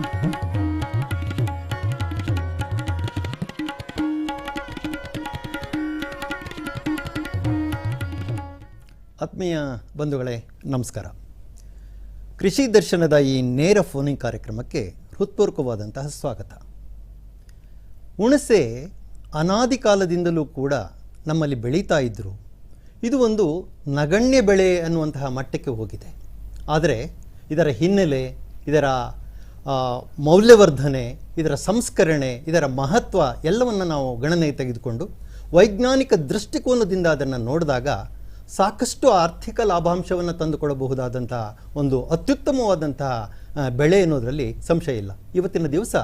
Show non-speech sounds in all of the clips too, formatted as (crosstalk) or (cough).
ಆತ್ಮೀಯ ಬಂಧುಗಳೇ, ನಮಸ್ಕಾರ. ಕೃಷಿ ದರ್ಶನದ ಈ ನೇರ ಫೋನಿಂಗ್ ಕಾರ್ಯಕ್ರಮಕ್ಕೆ ಹೃತ್ಪೂರ್ವಕವಾದಂತಹ ಸ್ವಾಗತ. ಹುಣಸೆ ಅನಾದಿ ಕಾಲದಿಂದಲೂ ಕೂಡ ನಮ್ಮಲ್ಲಿ ಬೆಳೀತಾ ಇದ್ದರು ಇದು ಒಂದು ನಗಣ್ಯ ಬೆಳೆ ಅನ್ನುವಂತಹ ಮಟ್ಟಕ್ಕೆ ಹೋಗಿದೆ. ಆದರೆ ಇದರ ಹಿನ್ನೆಲೆ, ಇದರ ಮೌಲ್ಯವರ್ಧನೆ, ಇದರ ಸಂಸ್ಕರಣೆ, ಇದರ ಮಹತ್ವ ಎಲ್ಲವನ್ನು ನಾವು ಗಣನೆಗೆ ತೆಗೆದುಕೊಂಡು ವೈಜ್ಞಾನಿಕ ದೃಷ್ಟಿಕೋನದಿಂದ ಅದನ್ನು ನೋಡಿದಾಗ ಸಾಕಷ್ಟು ಆರ್ಥಿಕ ಲಾಭಾಂಶವನ್ನು ತಂದುಕೊಡಬಹುದಾದಂತಹ ಒಂದು ಅತ್ಯುತ್ತಮವಾದಂತಹ ಬೆಳೆ ಅನ್ನೋದರಲ್ಲಿ ಸಂಶಯ ಇಲ್ಲ. ಇವತ್ತಿನ ದಿವಸ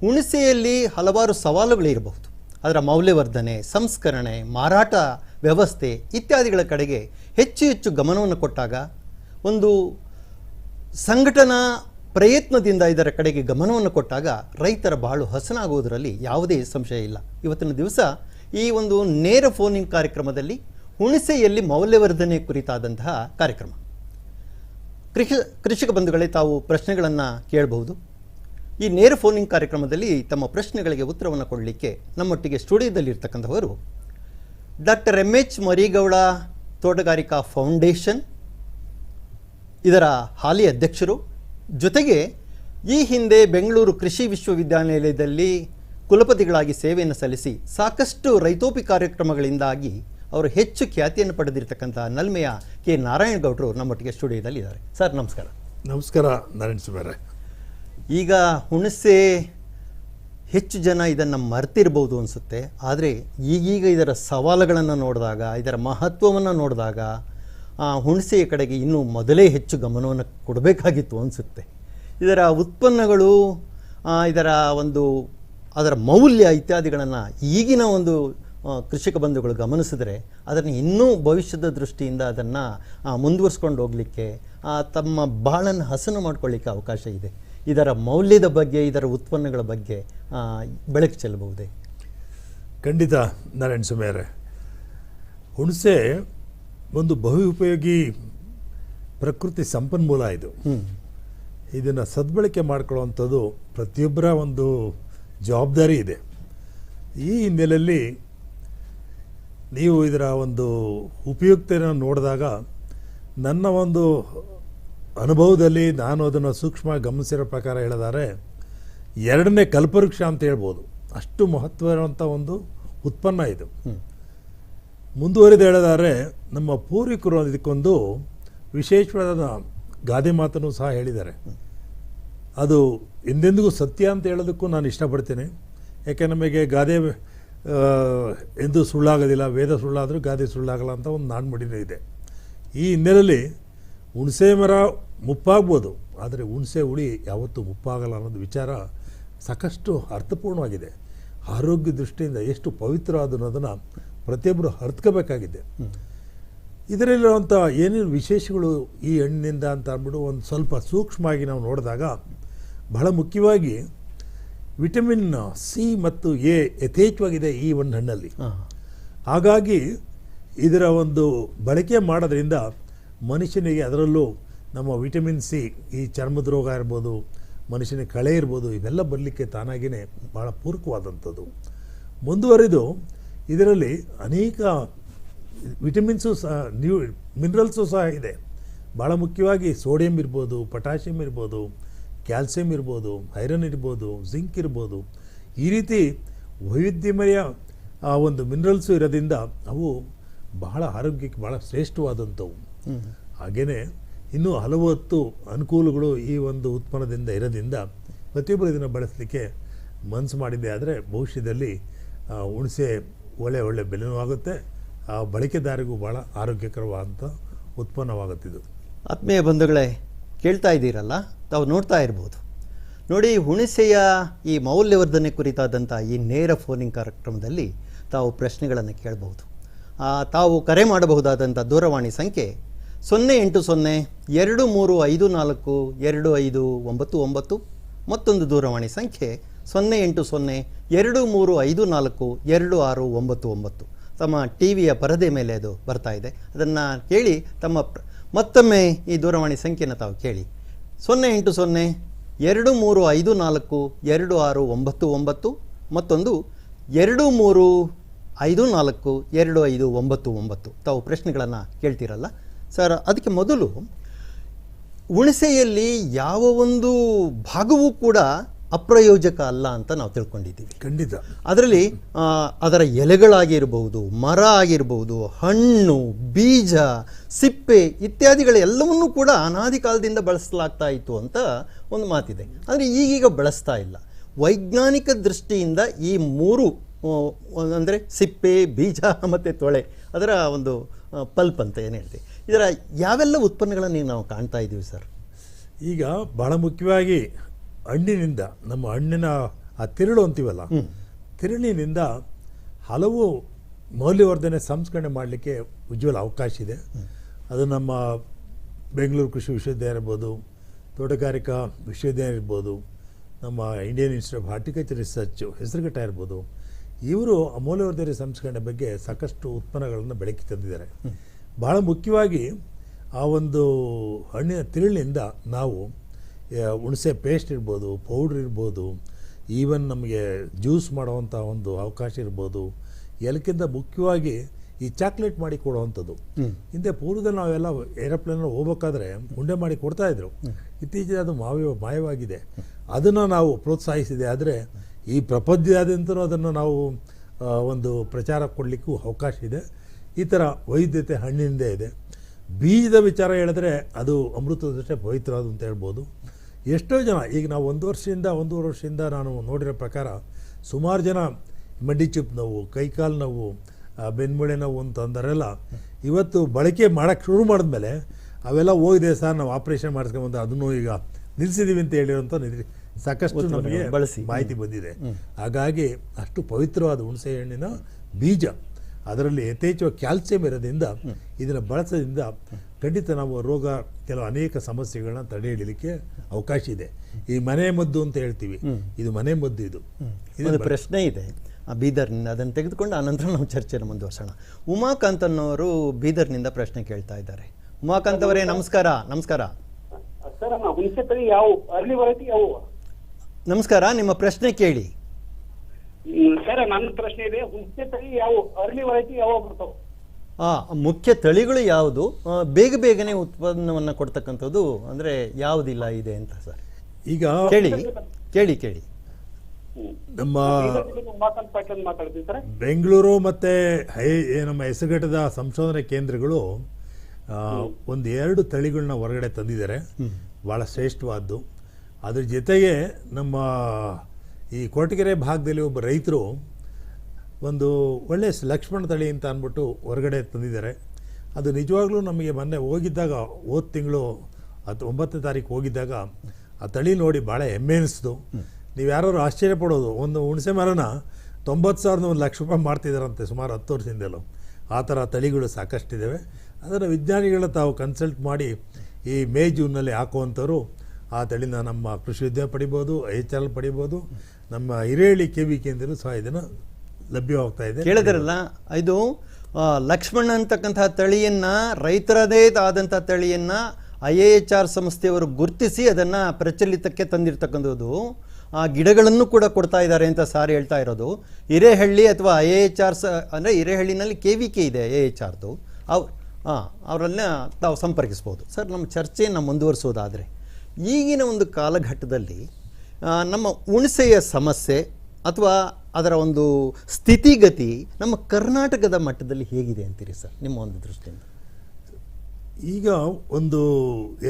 ಹುಣಸೆಯಲ್ಲಿ ಹಲವಾರು ಸವಾಲುಗಳಿರಬಹುದು ಅದರ ಮೌಲ್ಯವರ್ಧನೆ, ಸಂಸ್ಕರಣೆ, ಮಾರಾಟ ವ್ಯವಸ್ಥೆ ಇತ್ಯಾದಿಗಳ ಕಡೆಗೆ ಹೆಚ್ಚು ಹೆಚ್ಚು ಗಮನವನ್ನು ಕೊಟ್ಟಾಗ ಒಂದು ಸಂಘಟನಾ ಪ್ರಯತ್ನದಿಂದ ಇದರ ಕಡೆಗೆ ಗಮನವನ್ನು ಕೊಟ್ಟಾಗ ರೈತರ ಬಾಳು ಹಸನಾಗುವುದರಲ್ಲಿ ಯಾವುದೇ ಸಂಶಯ ಇಲ್ಲ. ಇವತ್ತಿನ ದಿವಸ ಈ ಒಂದು ನೇರ ಫೋನಿಂಗ್ ಕಾರ್ಯಕ್ರಮದಲ್ಲಿ ಹುಣಸೆಯಲ್ಲಿ ಮೌಲ್ಯವರ್ಧನೆ ಕುರಿತಾದಂತಹ ಕಾರ್ಯಕ್ರಮ. ಕೃಷಿ, ಕೃಷಿಕ ಬಂಧುಗಳೇ ತಾವು ಪ್ರಶ್ನೆಗಳನ್ನು ಕೇಳಬಹುದು. ಈ ನೇರ ಫೋನಿಂಗ್ ಕಾರ್ಯಕ್ರಮದಲ್ಲಿ ತಮ್ಮ ಪ್ರಶ್ನೆಗಳಿಗೆ ಉತ್ತರವನ್ನು ಕೊಡಲಿಕ್ಕೆ ನಮ್ಮೊಟ್ಟಿಗೆ ಸ್ಟುಡಿಯೋದಲ್ಲಿ ಇರ್ತಕ್ಕಂಥವರು ಡಾಕ್ಟರ್ ಎಂ ಎಚ್ ಮರಿಗೌಡ ತೋಟಗಾರಿಕಾ ಫೌಂಡೇಶನ್, ಇದರ ಹಾಲಿ ಅಧ್ಯಕ್ಷರು ಜೊತೆಗೆ ಈ ಹಿಂದೆ ಬೆಂಗಳೂರು ಕೃಷಿ ವಿಶ್ವವಿದ್ಯಾನಿಲಯದಲ್ಲಿ ಕುಲಪತಿಗಳಾಗಿ ಸೇವೆಯನ್ನು ಸಲ್ಲಿಸಿ ಸಾಕಷ್ಟು ರೈತೋಪಿ ಕಾರ್ಯಕ್ರಮಗಳಿಂದಾಗಿ ಅವರು ಹೆಚ್ಚು ಖ್ಯಾತಿಯನ್ನು ಪಡೆದಿರತಕ್ಕಂಥ ನಲ್ಮೆಯ ಕೆ. ನಾರಾಯಣಗೌಡರು ನಮ್ಮೊಟ್ಟಿಗೆ ಸ್ಟುಡಿಯೋದಲ್ಲಿ ಇದ್ದಾರೆ ಸರ್ ನಮಸ್ಕಾರ. ನಮಸ್ಕಾರ ನಾರಾಯಣ ಸುಬೇರೆ ಈಗ ಹುಣಸೆ ಹೆಚ್ಚು ಜನ ಇದನ್ನು ಮರ್ತಿರ್ಬೋದು ಅನಿಸುತ್ತೆ. ಆದರೆ ಈಗೀಗ ಇದರ ಸವಾಲುಗಳನ್ನು ನೋಡಿದಾಗ ಇದರ ಮಹತ್ವವನ್ನು ನೋಡಿದಾಗ ಹುಣಸೆಯ ಕಡೆಗೆ ಇನ್ನೂ ಮೊದಲೇ ಹೆಚ್ಚು ಗಮನವನ್ನು ಕೊಡಬೇಕಾಗಿತ್ತು ಅನಿಸುತ್ತೆ. ಇದರ ಉತ್ಪನ್ನಗಳು ಇದರ ಒಂದು, ಅದರ ಮೌಲ್ಯ ಇತ್ಯಾದಿಗಳನ್ನು ಈಗಿನ ಒಂದು ಕೃಷಿಕ ಬಂಧುಗಳು ಗಮನಿಸಿದರೆ ಅದನ್ನು ಇನ್ನೂ ಭವಿಷ್ಯದ ದೃಷ್ಟಿಯಿಂದ ಅದನ್ನು ಮುಂದುವರಿಸ್ಕೊಂಡು ಹೋಗಲಿಕ್ಕೆ ತಮ್ಮ ಬಾಳನ್ನು ಹಸನು ಮಾಡ್ಕೊಳ್ಳಿಕ್ಕೆ ಅವಕಾಶ ಇದೆ. ಇದರ ಮೌಲ್ಯದ ಬಗ್ಗೆ, ಇದರ ಉತ್ಪನ್ನಗಳ ಬಗ್ಗೆ ಬೆಳಕು ಚೆಲ್ಲಬಹುದೇ? ಖಂಡಿತ, ನಾರಾಯಣ ಸುಮೇರೆ ಹುಣಸೆ ಒಂದು ಬಹು ಉಪಯೋಗಿ ಪ್ರಕೃತಿ ಸಂಪನ್ಮೂಲ ಇದು. ಇದನ್ನು ಸದ್ಬಳಕೆ ಮಾಡ್ಕೊಳ್ಳುವಂಥದ್ದು ಪ್ರತಿಯೊಬ್ಬರ ಒಂದು ಜವಾಬ್ದಾರಿ ಇದೆ. ಈ ಹಿನ್ನೆಲೆಯಲ್ಲಿ ನೀವು ಇದರ ಒಂದು ಉಪಯುಕ್ತೆಯನ್ನು ನೋಡಿದಾಗ ನನ್ನ ಒಂದು ಅನುಭವದಲ್ಲಿ ನಾನು ಅದನ್ನು ಸೂಕ್ಷ್ಮ ಗಮನಿಸಿರೋ ಪ್ರಕಾರ ಹೇಳಿದರೆ ಎರಡನೇ ಕಲ್ಪವೃಕ್ಷ ಅಂತ ಹೇಳ್ಬೋದು. ಅಷ್ಟು ಮಹತ್ವ ಇರುವಂಥ ಒಂದು ಉತ್ಪನ್ನ ಇದು. ಮುಂದುವರಿದು ಹೇಳೋದಾದರೆ, ನಮ್ಮ ಪೂರ್ವಿಕರು ಇದಕ್ಕೊಂದು ವಿಶೇಷವಾದ ಗಾದೆ ಮಾತನ್ನು ಸಹ ಹೇಳಿದ್ದಾರೆ. ಅದು ಎಂದೆಂದಿಗೂ ಸತ್ಯ ಅಂತ ಹೇಳೋದಕ್ಕೂ ನಾನು ಇಷ್ಟಪಡ್ತೇನೆ. ಯಾಕೆ ನಮಗೆ ಗಾದೆ ಎಂದು ಸುಳ್ಳಾಗೋದಿಲ್ಲ, ವೇದ ಸುಳ್ಳಾದರೂ ಗಾದೆ ಸುಳ್ಳಾಗಲ್ಲ ಅಂತ ಒಂದು ನಾಣ್ಮಡಿನೂ ಇದೆ. ಈ ಹಿನ್ನೆಲೆಯಲ್ಲಿ ಹುಣಸೆ ಮರ ಮುಪ್ಪಾಗ್ಬೋದು, ಆದರೆ ಹುಣಸೆ ಹುಳಿ ಯಾವತ್ತೂ ಮುಪ್ಪಾಗಲ್ಲ ಅನ್ನೋದು ವಿಚಾರ ಸಾಕಷ್ಟು ಅರ್ಥಪೂರ್ಣವಾಗಿದೆ. ಆರೋಗ್ಯ ದೃಷ್ಟಿಯಿಂದ ಎಷ್ಟು ಪವಿತ್ರ ಅನ್ನೋದನ್ನು ಪ್ರತಿಯೊಬ್ಬರು ಹರ್ತ್ಕೋಬೇಕಾಗಿದೆ. ಇದರಲ್ಲಿರುವಂಥ ಏನೇನು ವಿಶೇಷಗಳು ಈ ಹಣ್ಣಿನಿಂದ ಅಂತ ಅಂದ್ಬಿಟ್ಟು ಒಂದು ಸ್ವಲ್ಪ ಸೂಕ್ಷ್ಮವಾಗಿ ನಾವು ನೋಡಿದಾಗ ಬಹಳ ಮುಖ್ಯವಾಗಿ ವಿಟಮಿನ್ ಸಿ ಮತ್ತು ಎ ಯಥೇಚ್ಛವಾಗಿದೆ ಈ ಒಂದು ಹಣ್ಣಲ್ಲಿ. ಹಾಗಾಗಿ ಇದರ ಒಂದು ಬಳಕೆ ಮಾಡೋದ್ರಿಂದ ಮನುಷ್ಯನಿಗೆ ಅದರಲ್ಲೂ ನಮ್ಮ ವಿಟಮಿನ್ ಸಿ ಈ ಚರ್ಮದ ರೋಗ ಇರ್ಬೋದು ಮನುಷ್ಯನಿಗೆ ಕಳೆ ಇರ್ಬೋದು ಇವೆಲ್ಲ ಬರಲಿಕ್ಕೆ ತಾನಾಗಿಯೇ ಭಾಳ ಪೂರಕವಾದಂಥದ್ದು. ಮುಂದುವರಿದು ಇದರಲ್ಲಿ ಅನೇಕ ವಿಟಮಿನ್ಸು ಸಹ ನ್ಯೂ ಮಿನರಲ್ಸು ಸಹ ಇದೆ. ಭಾಳ ಮುಖ್ಯವಾಗಿ ಸೋಡಿಯಂ ಇರ್ಬೋದು ಪೊಟ್ಯಾಷಿಯಂ ಇರ್ಬೋದು ಕ್ಯಾಲ್ಸಿಯಂ ಇರ್ಬೋದು ಐರನ್ ಇರ್ಬೋದು ಜಿಂಕ್ ಇರ್ಬೋದು. ಈ ರೀತಿ ವೈವಿಧ್ಯಮಯ ಆ ಒಂದು ಮಿನರಲ್ಸು ಇರೋದ್ರಿಂದ ಅವು ಬಹಳ ಆರೋಗ್ಯಕ್ಕೆ ಭಾಳ ಶ್ರೇಷ್ಠವಾದಂಥವು. ಹಾಗೆಯೇ ಇನ್ನೂ ಹಲವು ಹೊತ್ತು ಅನುಕೂಲಗಳು ಈ ಒಂದು ಉತ್ಪನ್ನದಿಂದ ಇರೋದ್ರಿಂದ ಪ್ರತಿಯೊಬ್ಬರು ಇದನ್ನು ಬಳಸಲಿಕ್ಕೆ ಮನಸ್ಸು ಮಾಡಿದೆ. ಆದರೆ ಭವಿಷ್ಯದಲ್ಲಿ ಹುಣಸೆ ಒಳ್ಳೆ ಒಳ್ಳೆ ಬೆಲೆನೂ ಆಗುತ್ತೆ. ಆ ಬಳಕೆದಾರಿಗೂ ಭಾಳ ಆರೋಗ್ಯಕರವಾದಂಥ ಉತ್ಪನ್ನವಾಗುತ್ತಿದ್ದು. ಆತ್ಮೀಯ ಬಂಧುಗಳೇ, ಕೇಳ್ತಾ ಇದ್ದೀರಲ್ಲ? ತಾವು ನೋಡ್ತಾ ಇರ್ಬೋದು. ನೋಡಿ, ಹುಣಸೆಯ ಈ ಮೌಲ್ಯವರ್ಧನೆ ಕುರಿತಾದಂಥ ಈ ನೇರ ಫೋನಿಂಗ್ ಕಾರ್ಯಕ್ರಮದಲ್ಲಿ ತಾವು ಪ್ರಶ್ನೆಗಳನ್ನು ಕೇಳಬಹುದು. ತಾವು ಕರೆ ಮಾಡಬಹುದಾದಂಥ ದೂರವಾಣಿ ಸಂಖ್ಯೆ ಸೊನ್ನೆ ಎಂಟು ಸೊನ್ನೆ ಎರಡು ಮೂರು ಐದು ನಾಲ್ಕು ಎರಡು ಐದು ಒಂಬತ್ತು ಒಂಬತ್ತು ಮತ್ತೊಂದು ದೂರವಾಣಿ ಸಂಖ್ಯೆ ಸೊನ್ನೆ ಎಂಟು ಸೊನ್ನೆ, ಎರಡು ಮೂರು ಐದು ನಾಲ್ಕು, ಎರಡು ಆರು ಒಂಬತ್ತು ಒಂಬತ್ತು. ತಮ್ಮ ಟಿ ವಿಯ ಪರದೆ ಮೇಲೆ ಅದು ಬರ್ತಾ ಇದೆ. ಅದನ್ನು ಕೇಳಿ ತಮ್ಮ ಮತ್ತೊಮ್ಮೆ ಈ ದೂರವಾಣಿ ಸಂಖ್ಯೆಯನ್ನು ತಾವು ಕೇಳಿ. ಸೊನ್ನೆ ಎಂಟು ಸೊನ್ನೆ, ಎರಡು ಮೂರು ಐದು ನಾಲ್ಕು, ಎರಡು ಆರು ಒಂಬತ್ತು ಒಂಬತ್ತು, ಮತ್ತೊಂದು ಎರಡು ಮೂರು ಐದು ನಾಲ್ಕು, ಎರಡು ಐದು ಒಂಬತ್ತು ಒಂಬತ್ತು. ತಾವು ಪ್ರಶ್ನೆಗಳನ್ನು ಕೇಳ್ತೀರಲ್ಲ? ಸರ್, ಅದಕ್ಕೆ ಮೊದಲು ಹುಣಸೆಯಲ್ಲಿ ಯಾವ ಒಂದು ಭಾಗವೂ ಕೂಡ ಅಪ್ರಯೋಜಕ ಅಲ್ಲ ಅಂತ ನಾವು ತಿಳ್ಕೊಂಡಿದ್ದೀವಿ. ಖಂಡಿತ. ಅದರಲ್ಲಿ ಅದರ ಎಲೆಗಳಾಗಿರಬಹುದು ಮರ ಆಗಿರಬಹುದು ಹಣ್ಣು ಬೀಜ ಸಿಪ್ಪೆ ಇತ್ಯಾದಿಗಳೆಲ್ಲವನ್ನೂ ಕೂಡ ಅನಾದಿ ಕಾಲದಿಂದ ಬಳಸಲಾಗ್ತಾ ಇತ್ತು ಅಂತ ಒಂದು ಮಾತಿದೆ. ಆದರೆ ಈಗೀಗ ಬಳಸ್ತಾ ಇಲ್ಲ. ವೈಜ್ಞಾನಿಕ ದೃಷ್ಟಿಯಿಂದ ಈ ಮೂರು ಅಂದರೆ ಸಿಪ್ಪೆ ಬೀಜ (laughs) ಮತ್ತು ತೊಳೆ ಅದರ ಒಂದು ಪಲ್ಪ್ ಅಂತ ಏನು ಹೇಳ್ತೀವಿ. ಇದರ ಯಾವೆಲ್ಲ ಉತ್ಪನ್ನಗಳನ್ನು ನಾವು ಕಾಣ್ತಾ ಇದ್ದೀವಿ ಸರ್? ಈಗ ಬಹಳ ಮುಖ್ಯವಾಗಿ ಹಣ್ಣಿನಿಂದ ನಮ್ಮ ಹಣ್ಣಿನ ಆ ತಿರುಳು ಅಂತೀವಲ್ಲ ತಿರುಳಿನಿಂದ ಹಲವು ಮೌಲ್ಯವರ್ಧನೆ ಸಂಸ್ಕರಣೆ ಮಾಡಲಿಕ್ಕೆ ಉಜ್ವಲ ಅವಕಾಶ ಇದೆ. ಅದು ನಮ್ಮ ಬೆಂಗಳೂರು ಕೃಷಿ ವಿಶ್ವವಿದ್ಯಾಲಯ ಇರ್ಬೋದು ತೋಟಗಾರಿಕಾ ವಿಶ್ವವಿದ್ಯಾಲಯ ಇರ್ಬೋದು ನಮ್ಮ Indian institute of horticulture research Hesaraghatta ಇರ್ಬೋದು ಇವರು ಮೌಲ್ಯವರ್ಧನೆ ಸಂಸ್ಕರಣೆ ಬಗ್ಗೆ ಸಾಕಷ್ಟು ಉತ್ಪನ್ನಗಳನ್ನು ಬೆಳಕಿ ತಂದಿದ್ದಾರೆ. ಬಹಳ ಮುಖ್ಯವಾಗಿ ಆ ಒಂದು ಹಣ್ಣಿನ ತಿರುಳಿನಿಂದ ನಾವು ಹುಣಸೆ ಪೇಸ್ಟ್ ಇರ್ಬೋದು ಪೌಡ್ರ್ ಇರ್ಬೋದು ಈವನ್ ನಮಗೆ ಜ್ಯೂಸ್ ಮಾಡುವಂಥ ಒಂದು ಅವಕಾಶ ಇರ್ಬೋದು. ಎಲ್ಲಕ್ಕಿಂತ ಮುಖ್ಯವಾಗಿ ಈ ಚಾಕ್ಲೇಟ್ ಮಾಡಿ ಕೊಡುವಂಥದ್ದು. ಹಿಂದೆ ಪೂರ್ವದಲ್ಲಿ ನಾವೆಲ್ಲ ಏರೋಪ್ಲೇನಲ್ಲಿ ಹೋಗ್ಬೇಕಾದ್ರೆ ಉಂಡೆ ಮಾಡಿ ಕೊಡ್ತಾ ಇದ್ರು. ಇತ್ತೀಚೆಗೆ ಅದು ಮಾವಿ ಮಾಯವಾಗಿದೆ. ಅದನ್ನು ನಾವು ಪ್ರೋತ್ಸಾಹಿಸಿದೆ ಆದರೆ ಈ ಪ್ರಪಂಚದಾದ್ಯಂತನೂ ಅದನ್ನು ನಾವು ಒಂದು ಪ್ರಚಾರ ಕೊಡಲಿಕ್ಕೂ ಅವಕಾಶ ಇದೆ. ಈ ಥರ ವೈದ್ಯತೆ ಹಣ್ಣಿಂದೇ ಇದೆ. ಬೀಜದ ವಿಚಾರ ಹೇಳಿದ್ರೆ ಅದು ಅಮೃತದಷ್ಟೇ ಪವಿತ್ರವಾದ ಅಂತ ಹೇಳ್ಬೋದು. ಎಷ್ಟೋ ಜನ ಈಗ ನಾವು ಒಂದು ವರ್ಷದಿಂದ ಒಂದೂವರೆ ವರ್ಷದಿಂದ ನಾನು ನೋಡಿರೋ ಪ್ರಕಾರ ಸುಮಾರು ಜನ ಮಂಡಿ ಚುಪ್ ನೋವು ಕೈಕಾಲು ನೋವು ಬೆನ್ಮುಳೆ ನೋವು ಅಂತ ಅಂದರೆಲ್ಲ ಇವತ್ತು ಬಳಕೆ ಮಾಡೋಕ್ಕೆ ಶುರು ಮಾಡಿದ್ಮೇಲೆ ಅವೆಲ್ಲ ಹೋಗಿದೆ ಸರ್ ನಾವು ಆಪ್ರೇಷನ್ ಮಾಡಿಸ್ಕೊಂಬಂದು ಅದನ್ನು ಈಗ ನಿಲ್ಲಿಸಿದ್ದೀವಿ ಅಂತ ಹೇಳಿರೋಂಥ ನಿದ್ರೆ ಸಾಕಷ್ಟು ನಮಗೆ ಬಳಸಿ. ಮಾಹಿತಿ ಬಂದಿದೆ. ಹಾಗಾಗಿ ಅಷ್ಟು ಪವಿತ್ರವಾದ ಹುಣಸೆ ಹಣ್ಣಿನ ಬೀಜ ಅದರಲ್ಲಿ ಯಥೇಚ್ಛ ಕ್ಯಾಲ್ಸಿಯಂ ಇರೋದ್ರಿಂದ ಇದನ್ನು ಬಳಸೋದ್ರಿಂದ ಖಂಡಿತ ನಾವು ರೋಗ ಕೆಲವು ಅನೇಕ ಸಮಸ್ಯೆಗಳನ್ನ ತಡೆ ಹಿಡಲಿಕ್ಕೆ ಅವಕಾಶ ಇದೆ. ಈ ಮನೆ ಮದ್ದು ಅಂತ ಹೇಳ್ತೀವಿ. ಇದು ಮನೆ ಮದ್ದು ಇದು. ಇದೊಂದು ಪ್ರಶ್ನೆ ಇದೆ. ಆ ಬೀದರ್ನಿಂದ ಅದನ್ನು ತೆಗೆದುಕೊಂಡು ಆನಂತರ ನಾವು ಚರ್ಚೆಯನ್ನು ಮುಂದುವರ್ಸೋಣ. ಉಮಾಕಾಂತ್ ಅನ್ನೋರು ಬೀದರ್ನಿಂದ ಪ್ರಶ್ನೆ ಕೇಳ್ತಾ ಇದ್ದಾರೆ. ಉಮಾಕಾಂತ್ ಅವರೇ ನಮಸ್ಕಾರ. ನಮಸ್ಕಾರ. ನಮಸ್ಕಾರ ನಿಮ್ಮ ಪ್ರಶ್ನೆ ಕೇಳಿ. ಸರ್ ನನ್ನ ಪ್ರಶ್ನೆ ಇದೆ. ಹುಣಸೆ ತಳಿ ಯಾವ ಅರ್ಲಿ ವರೈಟಿ ಯಾವ ಬರ್ತಾವ? ಮುಖ್ಯ ತಳಿಗಳು ಯಾವುದು? ಬೇಗ ಬೇಗನೆ ಉತ್ಪನ್ನವನ್ನು ಕೊಡ್ತಕ್ಕಂಥದ್ದು ಅಂದರೆ ಯಾವುದಿಲ್ಲ ಇದೆ ಅಂತ ಸರ್. ಈಗ ಕೇಳಿ ಕೇಳಿ ಕೇಳಿ. ನಮ್ಮ ಬೆಂಗಳೂರು ಮತ್ತು ಹೈ ನಮ್ಮ ಹೆಸರುಘಟ್ಟದ ಸಂಶೋಧನೆ ಕೇಂದ್ರಗಳು ಆ, ಒಂದು ಎರಡು ತಳಿಗಳನ್ನ ಹೊರಗಡೆ ತಂದಿದ್ದಾರೆ. ಭಾಳ ಶ್ರೇಷ್ಠವಾದ್ದು. ಅದ್ರ ಜೊತೆಗೆ ನಮ್ಮ ಈ ಕೊರಟಗೆರೆ ಭಾಗದಲ್ಲಿ ಒಬ್ಬ ರೈತರು ಒಂದು ಒಳ್ಳೆಯ ಲಕ್ಷ್ಮಣ ತಳಿ ಅಂತ ಅಂದ್ಬಿಟ್ಟು ಹೊರಗಡೆ ತಂದಿದ್ದಾರೆ. ಅದು ನಿಜವಾಗ್ಲೂ ನಮಗೆ ಮೊನ್ನೆ ಹೋಗಿದ್ದಾಗ, ಹೋದ ತಿಂಗಳು ಹತ್ತು ಒಂಬತ್ತನೇ ತಾರೀಕು ಹೋಗಿದ್ದಾಗ ಆ ತಳಿ ನೋಡಿ ಭಾಳ ಹೆಮ್ಮೆ ಅನಿಸ್ತು. ನೀವು ಯಾರು ಆಶ್ಚರ್ಯ ಪಡೋದು, ಒಂದು ಹುಣಸೆ ಮರನ ತೊಂಬತ್ತು ಸಾವಿರದ ಒಂದು ಲಕ್ಷ ರೂಪಾಯಿ ಮಾಡ್ತಿದ್ದಾರಂತೆ ಸುಮಾರು ಹತ್ತು ವರ್ಷದಿಂದಲೂ. ಆ ಥರ ತಳಿಗಳು ಸಾಕಷ್ಟಿದ್ದಾವೆ ಅದನ್ನು ವಿಜ್ಞಾನಿಗಳ ತಾವು ಕನ್ಸಲ್ಟ್ ಮಾಡಿ ಈ ಮೇ ಜೂನ್ನಲ್ಲಿ ಹಾಕುವಂಥವ್ರು ಆ ತಳಿನ ನಮ್ಮ ಕೃಷಿ ವಿದ್ಯಾ ಪಡಿಬೋದು ಎಚ್ ಎಲ್ ಪಡಿಬೋದು, ನಮ್ಮ ಹಿರೇಳಿ ಕೆ ವಿ ಕೇಂದ್ರ ಸಹ ಇದನ್ನು ಲಭ್ಯವಾಗ್ತಾ ಇದೆ ಕೇಳಿದ್ರಲ್ಲ? ಇದು ಲಕ್ಷ್ಮಣ್ಣ ಲಕ್ಷ್ಮಣ ಅಂತಕ್ಕಂತಹ ತಳಿಯನ್ನ ರೈತರದೇ ಆದಂಥ ತಳಿಯನ್ನ ಐ ಎ ಎಚ್ ಆರ್ ಸಂಸ್ಥೆಯವರು ಗುರುತಿಸಿ ಅದನ್ನ ಪ್ರಚಲಿತಕ್ಕೆ ತಂದಿರತಕ್ಕಂಥದ್ದು. ಆ ಗಿಡಗಳನ್ನು ಕೂಡ ಕೊಡ್ತಾ ಇದ್ದಾರೆ ಅಂತ ಸಾರ್ ಹೇಳ್ತಾ ಇರೋದು. ಹಿರೇಹಳ್ಳಿ ಅಥವಾ ಐ ಎ ಎಚ್ ಆರ್ ಸ ಅಂದರೆ ಹಿರೇಹಳ್ಳಿನಲ್ಲಿ ಕೆ ವಿ ಕೆ ಇದೆ ಐ ಎ ಎಚ್ ಆರ್ದು. ಅವ್ ಹಾಂ ಅವರನ್ನ ತಾವು ಸಂಪರ್ಕಿಸ್ಬೋದು. ಸರ್ ನಮ್ಮ ಚರ್ಚೆಯನ್ನು ಮುಂದುವರಿಸೋದಾದರೆ ಈಗಿನ ಒಂದು ಕಾಲಘಟ್ಟದಲ್ಲಿ ನಮ್ಮ ಹುಣಸೆಯ ಸಮಸ್ಯೆ ಅಥವಾ ಅದರ ಒಂದು ಸ್ಥಿತಿಗತಿ ನಮ್ಮ ಕರ್ನಾಟಕದ ಮಟ್ಟದಲ್ಲಿ ಹೇಗಿದೆ ಅಂತೀರಿ ಸರ್, ನಿಮ್ಮ ಒಂದು ದೃಷ್ಟಿಯಿಂದ? ಈಗ ಒಂದು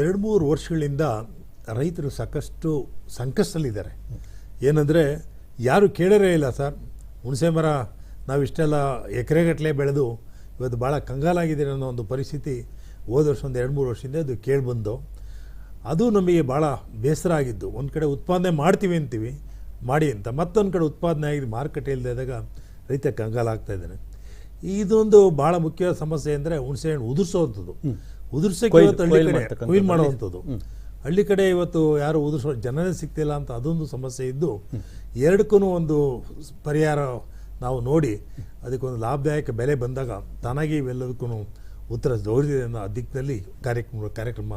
ಎರಡು ಮೂರು ವರ್ಷಗಳಿಂದ ರೈತರು ಸಾಕಷ್ಟು ಸಂಕಷ್ಟದಲ್ಲಿದ್ದಾರೆ. ಏನಂದರೆ, ಯಾರು ಕೇಳರೇ ಇಲ್ಲ ಸರ್. ಹುಣಸೆ ಮರ, ನಾವಿಷ್ಟೆಲ್ಲ ಎಕರೆಗಟ್ಟಲೆ ಬೆಳೆದು ಇವತ್ತು ಭಾಳ ಕಂಗಾಲಾಗಿದೆ ಅನ್ನೋ ಒಂದು ಪರಿಸ್ಥಿತಿ ಹೋದ ವರ್ಷ ಒಂದು ಎರಡು ಮೂರು ವರ್ಷದಿಂದ ಅದು ಕೇಳಿಬಂದು, ಅದು ನಮಗೆ ಭಾಳ ಬೇಸರ ಆಗಿದ್ದು. ಒಂದು ಕಡೆ ಉತ್ಪಾದನೆ ಮಾಡ್ತೀವಿ ಅಂತೀವಿ ಮಾಡಿ ಅಂತ. ಮತ್ತೊಂದು ಕಡೆ ಉತ್ಪಾದನೆ ಆಗಿ ಮಾರುಕಟ್ಟೆ ಇದ್ದಾಗ ರೈತ ಕಂಗಾಲಾಗ್ತಾ ಇದ್ದಾನೆ. ಇದೊಂದು ಬಹಳ ಮುಖ್ಯವಾದ ಸಮಸ್ಯೆ ಅಂದರೆ ಹುಣಸೆ ಹಣ್ಣು ಉದುರಿಸೋವಂಥದ್ದು ಉದುರ್ಸಕ್ಕೆ ಇವತ್ತು ಹಳ್ಳಿ ಕೊಯ್ಲು ಕಡೆ ಕೊಯ್ಲು ಮಾಡುವಂಥದ್ದು. ಹಳ್ಳಿ ಕಡೆ ಇವತ್ತು ಯಾರು ಉದುರಿಸೋ ಜನನೇ ಸಿಗ್ತಿಲ್ಲ ಅಂತ ಅದೊಂದು ಸಮಸ್ಯೆ ಇದ್ದು ಎರಡಕ್ಕೂ ಒಂದು ಪರಿಹಾರ ನಾವು ನೋಡಿ ಅದಕ್ಕೊಂದು ಲಾಭದಾಯಕ ಬೆಲೆ ಬಂದಾಗ ತಾನಾಗಿ ಇವೆಲ್ಲದಕ್ಕೂ ಉತ್ತರ ದೊರೆತಿದೆ ಅನ್ನೋ ಆ ದಿಕ್ಕಿನಲ್ಲಿ ಕಾರ್ಯಕ್ರಮ ಕಾರ್ಯಕ್ರಮ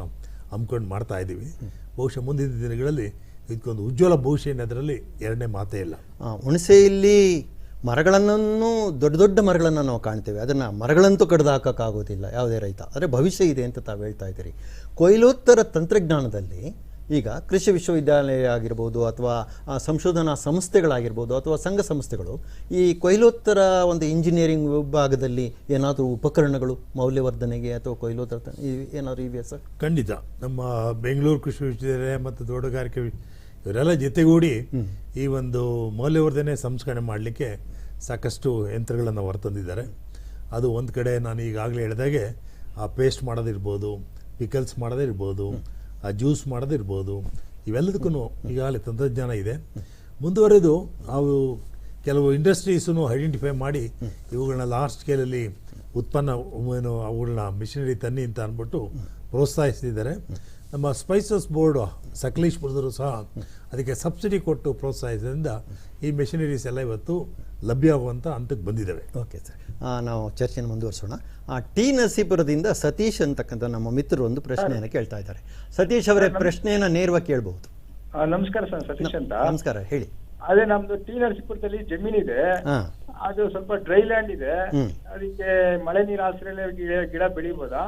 ಹಮ್ಮಿಕೊಂಡು ಮಾಡ್ತಾ ಇದ್ದೀವಿ. ಬಹುಶಃ ಮುಂದಿನ ದಿನಗಳಲ್ಲಿ ಇದಕ್ಕೊಂದು ಉಜ್ವಲ ಭವಿಷ್ಯ ಅದರಲ್ಲಿ ಎರಡನೇ ಮಾತೇ ಇಲ್ಲ. ಹುಣಸೆಯಲ್ಲಿ ಮರಗಳನ್ನು ದೊಡ್ಡ ದೊಡ್ಡ ಮರಗಳನ್ನು ನಾವು ಕಾಣ್ತೇವೆ. ಅದನ್ನು ಮರಗಳಂತೂ ಕಡ್ದು ಹಾಕೋಕ್ಕಾಗೋದಿಲ್ಲ ಯಾವುದೇ ರೈತ. ಆದರೆ ಭವಿಷ್ಯ ಇದೆ ಅಂತ ತಾವು ಹೇಳ್ತಾ ಇದ್ದೀರಿ. ಕೊಯ್ಲೋತ್ತರ ತಂತ್ರಜ್ಞಾನದಲ್ಲಿ ಈಗ ಕೃಷಿ ವಿಶ್ವವಿದ್ಯಾಲಯ ಆಗಿರ್ಬೋದು ಅಥವಾ ಸಂಶೋಧನಾ ಸಂಸ್ಥೆಗಳಾಗಿರ್ಬೋದು ಅಥವಾ ಸಂಘ ಸಂಸ್ಥೆಗಳು ಈ ಕೊಯ್ಲೋತ್ತರ ಒಂದು ಇಂಜಿನಿಯರಿಂಗ್ ವಿಭಾಗದಲ್ಲಿ ಏನಾದರೂ ಉಪಕರಣಗಳು ಮೌಲ್ಯವರ್ಧನೆಗೆ ಅಥವಾ ಕೊಯ್ಲೋತ್ತರ ಏನಾದರೂ ಇವೆಯಾ ಸರ್? ಖಂಡಿತ. ನಮ್ಮ ಬೆಂಗಳೂರು ಕೃಷಿ ವಿಶ್ವವಿದ್ಯಾಲಯ ಮತ್ತು ತೋಟಗಾರಿಕೆ ಇವರೆಲ್ಲ ಜೊತೆಗೂಡಿ ಈ ಒಂದು ಮೌಲ್ಯವರ್ಧನೆ ಸಂಸ್ಕರಣೆ ಮಾಡಲಿಕ್ಕೆ ಸಾಕಷ್ಟು ಯಂತ್ರಗಳನ್ನು ಹೊರತಂದಿದ್ದಾರೆ. ಅದು ಒಂದು ಕಡೆ ನಾನು ಈಗಾಗಲೇ ಹೇಳಿದಾಗೆ ಆ ಪೇಸ್ಟ್ ಮಾಡೋದಿರ್ಬೋದು, ಪಿಕಲ್ಸ್ ಮಾಡೋದಿರ್ಬೋದು, ಆ ಜ್ಯೂಸ್ ಮಾಡೋದಿರ್ಬೋದು ಇವೆಲ್ಲದಕ್ಕೂ ಈಗಾಗಲೇ ತಂತ್ರಜ್ಞಾನ ಇದೆ. ಮುಂದುವರೆದು ಅವು ಕೆಲವು ಇಂಡಸ್ಟ್ರೀಸನ್ನು ಐಡೆಂಟಿಫೈ ಮಾಡಿ ಇವುಗಳನ್ನ ಲಾರ್ಜ್ ಸ್ಕೇಲಲ್ಲಿ ಉತ್ಪನ್ನ ಏನು ಅವುಗಳನ್ನ ಮಿಷಿನರಿ ತನ್ನಿ ಅಂತ ಅಂದ್ಬಿಟ್ಟು ಪ್ರೋತ್ಸಾಹಿಸ್ತಿದ್ದಾರೆ. ನಮ್ಮ ಸ್ಪೈಸಸ್ ಬೋರ್ಡ್ ಸಕಲೇಶ್ಪುರದರು ಸಹ ಅದಕ್ಕೆ ಸಬ್ಸಿಡಿ ಕೊಟ್ಟು ಪ್ರೋತ್ಸಾಹಿಸಿದ್ರಿಂದ ಈ ಮೆಷಿನರೀಸ್ ಎಲ್ಲ ಇವತ್ತು ಲಭ್ಯ ಆಗುವಂಥ ಹಂತಕ್ಕೆ ಬಂದಿದ್ದಾವೆ ಓಕೆ ಸರ್ ಆ, ನಾವು ಚರ್ಚೆಯನ್ನು ಮುಂದುವರಿಸೋಣ. ಆ, ಟಿ ನರಸೀಪುರದಿಂದ ಸತೀಶ್ ಅಂತಕ್ಕಂಥ ನಮ್ಮ ಮಿತ್ರರು ಒಂದು ಪ್ರಶ್ನೆಯನ್ನು ಕೇಳ್ತಾ ಇದ್ದಾರೆ. ಸತೀಶ್ ಅವರೇ ಪ್ರಶ್ನೆಯನ್ನು ನೇರವಾಗಿ ಕೇಳಬಹುದು. ಆ, ನಮಸ್ಕಾರ ಸರ್ ಸತೀಶ್ ಅಂತ. ನಮಸ್ಕಾರ ಹೇಳಿ. ಅದೇ ನಮ್ದು ಟಿ ನರಸೀಪುರದಲ್ಲಿ ಜಮೀನಿದೆ ಇದೆ. ಅದು ಸ್ವಲ್ಪ ಡ್ರೈ ಲ್ಯಾಂಡ್ ಇದೆ. ಅದಕ್ಕೆ ಮಳೆ ನೀರು ಆಶ್ರಯ ಗಿಡ ಗಿಡ ಬೆಳಿಬೋದಾ?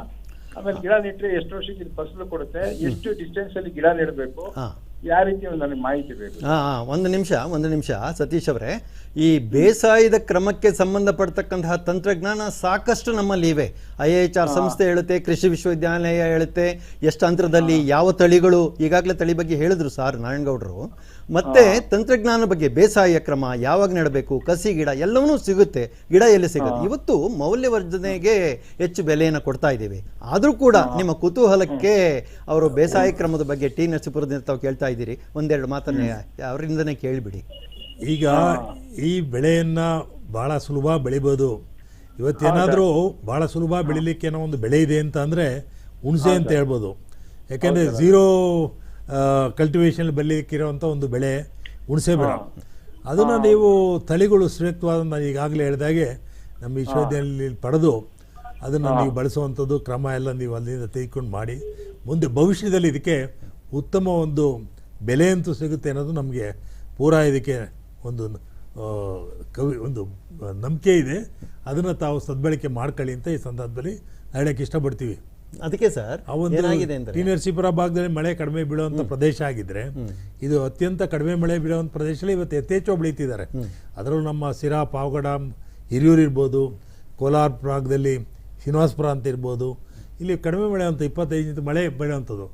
ಆಮೇಲೆ ಗಿಡ ನೆಟ್ರೆ ಎಷ್ಟು ವರ್ಷಕ್ಕೆ ಇದು ಫಸಲು ಕೊಡುತ್ತೆ ಎಷ್ಟು ಡಿಸ್ಟೆನ್ಸ್ ಅಲ್ಲಿ ಗಿಡ ನೆಡಬೇಕು ಹಾಂ. ಯಾವ ರೀತಿ ನನಗೆ ಮಾಹಿತಿ ಬೇಕು? ಹಾಂ ಹಾಂ ಒಂದು ನಿಮಿಷ ಒಂದು ನಿಮಿಷ ಸತೀಶ್ ಅವರೇ. ಈ ಬೇಸಾಯದ ಕ್ರಮಕ್ಕೆ ಸಂಬಂಧಪಡ್ತಕ್ಕಂತಹ ತಂತ್ರಜ್ಞಾನ ಸಾಕಷ್ಟು ನಮ್ಮಲ್ಲಿ ಇವೆ. ಐ ಎಚ್ ಆರ್ ಸಂಸ್ಥೆ ಹೇಳುತ್ತೆ ಕೃಷಿ ವಿಶ್ವವಿದ್ಯಾಲಯ ಹೇಳುತ್ತೆ ಎಷ್ಟು ಅಂತರದಲ್ಲಿ ಯಾವ ತಳಿಗಳು ಈಗಾಗಲೇ ತಳಿ ಬಗ್ಗೆ ಹೇಳಿದ್ರು ಸಾರ್ ನಾರಾಯಣಗೌಡರು. ಮತ್ತೆ ತಂತ್ರಜ್ಞಾನ ಬಗ್ಗೆ ಬೇಸಾಯ ಕ್ರಮ ಯಾವಾಗ ನೆಡಬೇಕು ಕಸಿ ಗಿಡ ಎಲ್ಲವನ್ನೂ ಸಿಗುತ್ತೆ ಗಿಡ ಎಲ್ಲಿ ಸಿಗುತ್ತೆ? ಇವತ್ತು ಮೌಲ್ಯವರ್ಧನೆಗೆ ಹೆಚ್ಚು ಬೆಲೆಯನ್ನು ಕೊಡ್ತಾ ಇದ್ದೀವಿ. ಆದರೂ ಕೂಡ ನಿಮ್ಮ ಕುತೂಹಲಕ್ಕೆ ಅವರು ಬೇಸಾಯ ಕ್ರಮದ ಬಗ್ಗೆ ಟಿ ನರಸೀಪುರದಿಂದ ತಾವು ಕೇಳ್ತಾ ಇದ್ದೀರಿ. ಒಂದೆರಡು ಮಾತನ್ನ ಅವರಿಂದನೇ ಕೇಳಿಬಿಡಿ. ಈಗ ಈ ಬೆಳೆಯನ್ನು ಬಹಳ ಸುಲಭ ಬೆಳಿಬೋದು. ಇವತ್ತೇನಾದರೂ ಭಾಳ ಸುಲಭ ಬೆಳಿಲಿಕ್ಕೆ ಏನೋ ಒಂದು ಬೆಳೆ ಇದೆ ಅಂತ ಅಂದರೆ ಹುಣಸೆ ಅಂತ ಹೇಳ್ಬೋದು. ಯಾಕೆಂದರೆ ಝೀರೋ ಕಲ್ಟಿವೇಶನ್ ಬೆಳಿಲಿಕ್ಕಿರೋಂಥ ಒಂದು ಬೆಳೆ ಹುಣಸೆ ಬೆಳೆ ಅದನ್ನು ನೀವು ತಳಿಗಳು ಶ್ರೇಷ್ಠವಾದ ನಾನು ಈಗಾಗಲೇ ಹೇಳಿದಾಗೆ ನಮ್ಮ ವಿಶ್ವವಿದ್ಯಾಲಯದಲ್ಲಿ ಪಡೆದು ಅದನ್ನು ನೀವು ಬಳಸುವಂಥದ್ದು ಕ್ರಮ ಎಲ್ಲ ನೀವು ಅಲ್ಲಿಂದ ತೆಗೆದುಕೊಂಡು ಮಾಡಿ. ಮುಂದೆ ಭವಿಷ್ಯದಲ್ಲಿ ಇದಕ್ಕೆ ಉತ್ತಮ ಒಂದು ಬೆಲೆ ಅಂತೂ ಸಿಗುತ್ತೆ ಅನ್ನೋದು ನಮಗೆ ಪೂರಾ ಇದಕ್ಕೆ ಒಂದು ಕವಿ ಒಂದು ನಂಬಿಕೆ ಇದೆ. ಅದನ್ನು ತಾವು ಸದ್ಬಳಕೆ ಮಾಡ್ಕೊಳ್ಳಿ ಅಂತ ಈ ಸಂದರ್ಭದಲ್ಲಿ ಹೇಳೋಕ್ಕೆ ಇಷ್ಟಪಡ್ತೀವಿ. ಅದಕ್ಕೆ ಸರ್ ಆ ಒಂದು ಏನಾಗಿದೆ ಟಿ ಅಂದ್ರೆ ನರಸೀಪುರ ಭಾಗದಲ್ಲಿ ಮಳೆ ಕಡಿಮೆ ಬೀಳುವಂಥ ಪ್ರದೇಶ ಆಗಿದ್ರೆ ಇದು ಅತ್ಯಂತ ಕಡಿಮೆ ಮಳೆ ಬೀಳುವಂಥ ಪ್ರದೇಶದಲ್ಲಿ ಇವತ್ತು ಯಥೇಚ್ಛ ಬೆಳೀತಿದ್ದಾರೆ. ಅದರಲ್ಲೂ ನಮ್ಮ ಸಿರಾ ಪಾವಗಡ ಹಿರಿಯೂರು ಇರ್ಬೋದು ಕೋಲಾರ ಭಾಗದಲ್ಲಿ ಶ್ರೀನಿವಾಸಪುರ ಅಂತ ಇರ್ಬೋದು ಇಲ್ಲಿ ಕಡಿಮೆ ಮಳೆ ಅಂತ ಇಪ್ಪತ್ತೈದು ಇಂಚ್ ಮಳೆ ಬೆಳೆಯುವಂಥದ್ದು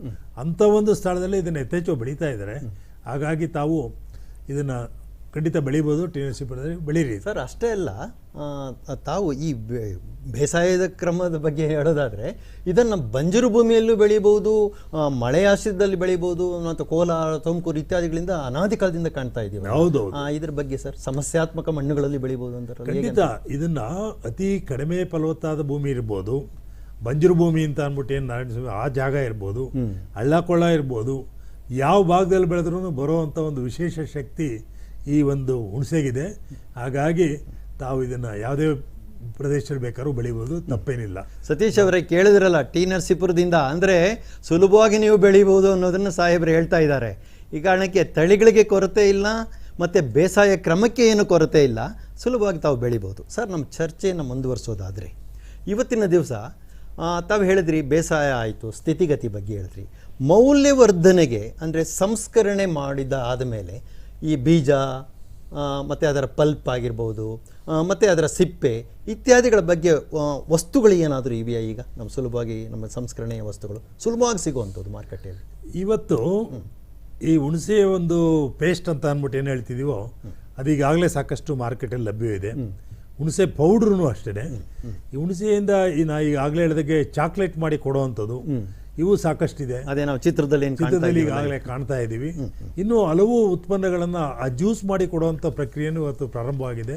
ಅಂಥ ಒಂದು ಸ್ಥಳದಲ್ಲಿ ಇದನ್ನು ಯಥೇಚ್ಛ ಬೆಳೀತಾ ಇದ್ದಾರೆ. ಹಾಗಾಗಿ ತಾವು ಇದನ್ನು ಖಂಡಿತ ಬೆಳಿಬೋದು ಟಿ ನರಸೀಪುರದಲ್ಲಿ ಬೆಳೀರಿ. ಸರ್ ಅಷ್ಟೇ ಅಲ್ಲ ಆ, ತಾವು ಈ ಬೇಸಾಯದ ಕ್ರಮದ ಬಗ್ಗೆ ಹೇಳೋದಾದರೆ ಇದನ್ನು ಬಂಜರು ಭೂಮಿಯಲ್ಲೂ ಬೆಳಿಬಹುದು ಆ, ಮಳೆ ಆಶ್ರಯದಲ್ಲಿ ಬೆಳಿಬಹುದು ಮತ್ತು ಕೋಲಾರ ತುಮಕೂರು ಇತ್ಯಾದಿಗಳಿಂದ ಅನಾದಿ ಕಾಲದಿಂದ ಕಾಣ್ತಾ ಇದ್ದೀವಿ ಹೌದು ಇದರ ಬಗ್ಗೆ ಸರ್ ಸಮಸ್ಯಾತ್ಮಕ ಮಣ್ಣುಗಳಲ್ಲಿ ಬೆಳಿಬಹುದು ಅಂತ ಖಂಡಿತ ಇದನ್ನ ಅತಿ ಕಡಿಮೆ ಫಲವತ್ತಾದ ಭೂಮಿ ಇರ್ಬೋದು. ಬಂಜರು ಭೂಮಿ ಅಂತ ಅಂದ್ಬಿಟ್ಟು ಏನು ನಾರಾಯಣ ಸ್ವಾಮಿ ಆ ಜಾಗ ಇರ್ಬೋದು. ಹಳ್ಳ ಕೊಳ್ಳ ಇರ್ಬೋದು. ಯಾವ ಭಾಗದಲ್ಲಿ ಬೆಳೆದ್ರೂ ಬರುವಂಥ ಒಂದು ವಿಶೇಷ ಶಕ್ತಿ ಈ ಒಂದು ಹುಣಸೆಗಿದೆ. ಹಾಗಾಗಿ ತಾವು ಇದನ್ನು ಯಾವುದೇ ಪ್ರದೇಶದಲ್ಲಿ ಬೇಕಾದ್ರೂ ಬೆಳಿಬೋದು, ತಪ್ಪೇನಿಲ್ಲ. ಸತೀಶ್ ಅವರೇ ಕೇಳಿದ್ರಲ್ಲ, ಟಿ ನರಸೀಪುರದಿಂದ. ಅಂದರೆ ಸುಲಭವಾಗಿ ನೀವು ಬೆಳಿಬೋದು ಅನ್ನೋದನ್ನು ಸಾಹೇಬರು ಹೇಳ್ತಾ ಇದ್ದಾರೆ. ಈ ಕಾರಣಕ್ಕೆ ತಳಿಗಳಿಗೆ ಕೊರತೆ ಇಲ್ಲ, ಮತ್ತು ಬೇಸಾಯ ಕ್ರಮಕ್ಕೆ ಏನು ಕೊರತೆ ಇಲ್ಲ, ಸುಲಭವಾಗಿ ತಾವು ಬೆಳಿಬೋದು. ಸರ್, ನಮ್ಮ ಚರ್ಚೆಯನ್ನು ಮುಂದುವರಿಸೋದಾದರೆ, ಇವತ್ತಿನ ದಿವಸ ತಾವು ಹೇಳಿದ್ರಿ, ಬೇಸಾಯ ಆಯಿತು, ಸ್ಥಿತಿಗತಿ ಬಗ್ಗೆ ಹೇಳಿದ್ರಿ. ಮೌಲ್ಯವರ್ಧನೆಗೆ, ಅಂದರೆ ಸಂಸ್ಕರಣೆ ಮಾಡಿದ ಆದಮೇಲೆ ಈ ಬೀಜ ಮತ್ತು ಅದರ ಪಲ್ಪ್ ಆಗಿರ್ಬೋದು ಮತ್ತು ಅದರ ಸಿಪ್ಪೆ ಇತ್ಯಾದಿಗಳ ಬಗ್ಗೆ ವಸ್ತುಗಳು ಏನಾದರೂ ಇವೆಯಾ ಈಗ? ನಮ್ಮ ಸುಲಭವಾಗಿ ನಮ್ಮ ಸಂಸ್ಕರಣೆಯ ವಸ್ತುಗಳು. ಸುಲಭವಾಗಿ ಸಿಗುವಂಥದ್ದು ಮಾರುಕಟ್ಟೆಯಲ್ಲಿ. ಇವತ್ತು ಈ ಹುಣಸೆಯ ಒಂದು ಪೇಸ್ಟ್ ಅಂತ ಅಂದ್ಬಿಟ್ಟು ಏನು ಹೇಳ್ತಿದ್ದೀವೋ ಅದೀಗಾಗಲೇ ಸಾಕಷ್ಟು ಮಾರ್ಕೆಟಲ್ಲಿ ಲಭ್ಯವಿದೆ ಹುಣಸೆ ಪೌಡ್ರೂ ಅಷ್ಟೇ. ಈ ಹುಣಸೆಯಿಂದ ಈ ನಾ ಈಗಾಗಲೇ ಹೇಳಿದಾಗೆ ಚಾಕ್ಲೇಟ್ ಮಾಡಿ ಕೊಡುವಂಥದ್ದು. ಇವು ಸಾಕಷ್ಟಿದೆ. ಅದೇ ನಾವು ಚಿತ್ರದಲ್ಲಿ ಚಿತ್ರದಲ್ಲಿ. ಈಗಾಗಲೇ ಕಾಣ್ತಾ ಇದ್ದೀವಿ. ಇನ್ನು ಹಲವು ಉತ್ಪನ್ನಗಳನ್ನು ಆ ಜ್ಯೂಸ್ ಮಾಡಿ ಕೊಡುವಂಥ ಪ್ರಕ್ರಿಯೆನೂ ಇವತ್ತು ಪ್ರಾರಂಭವಾಗಿದೆ.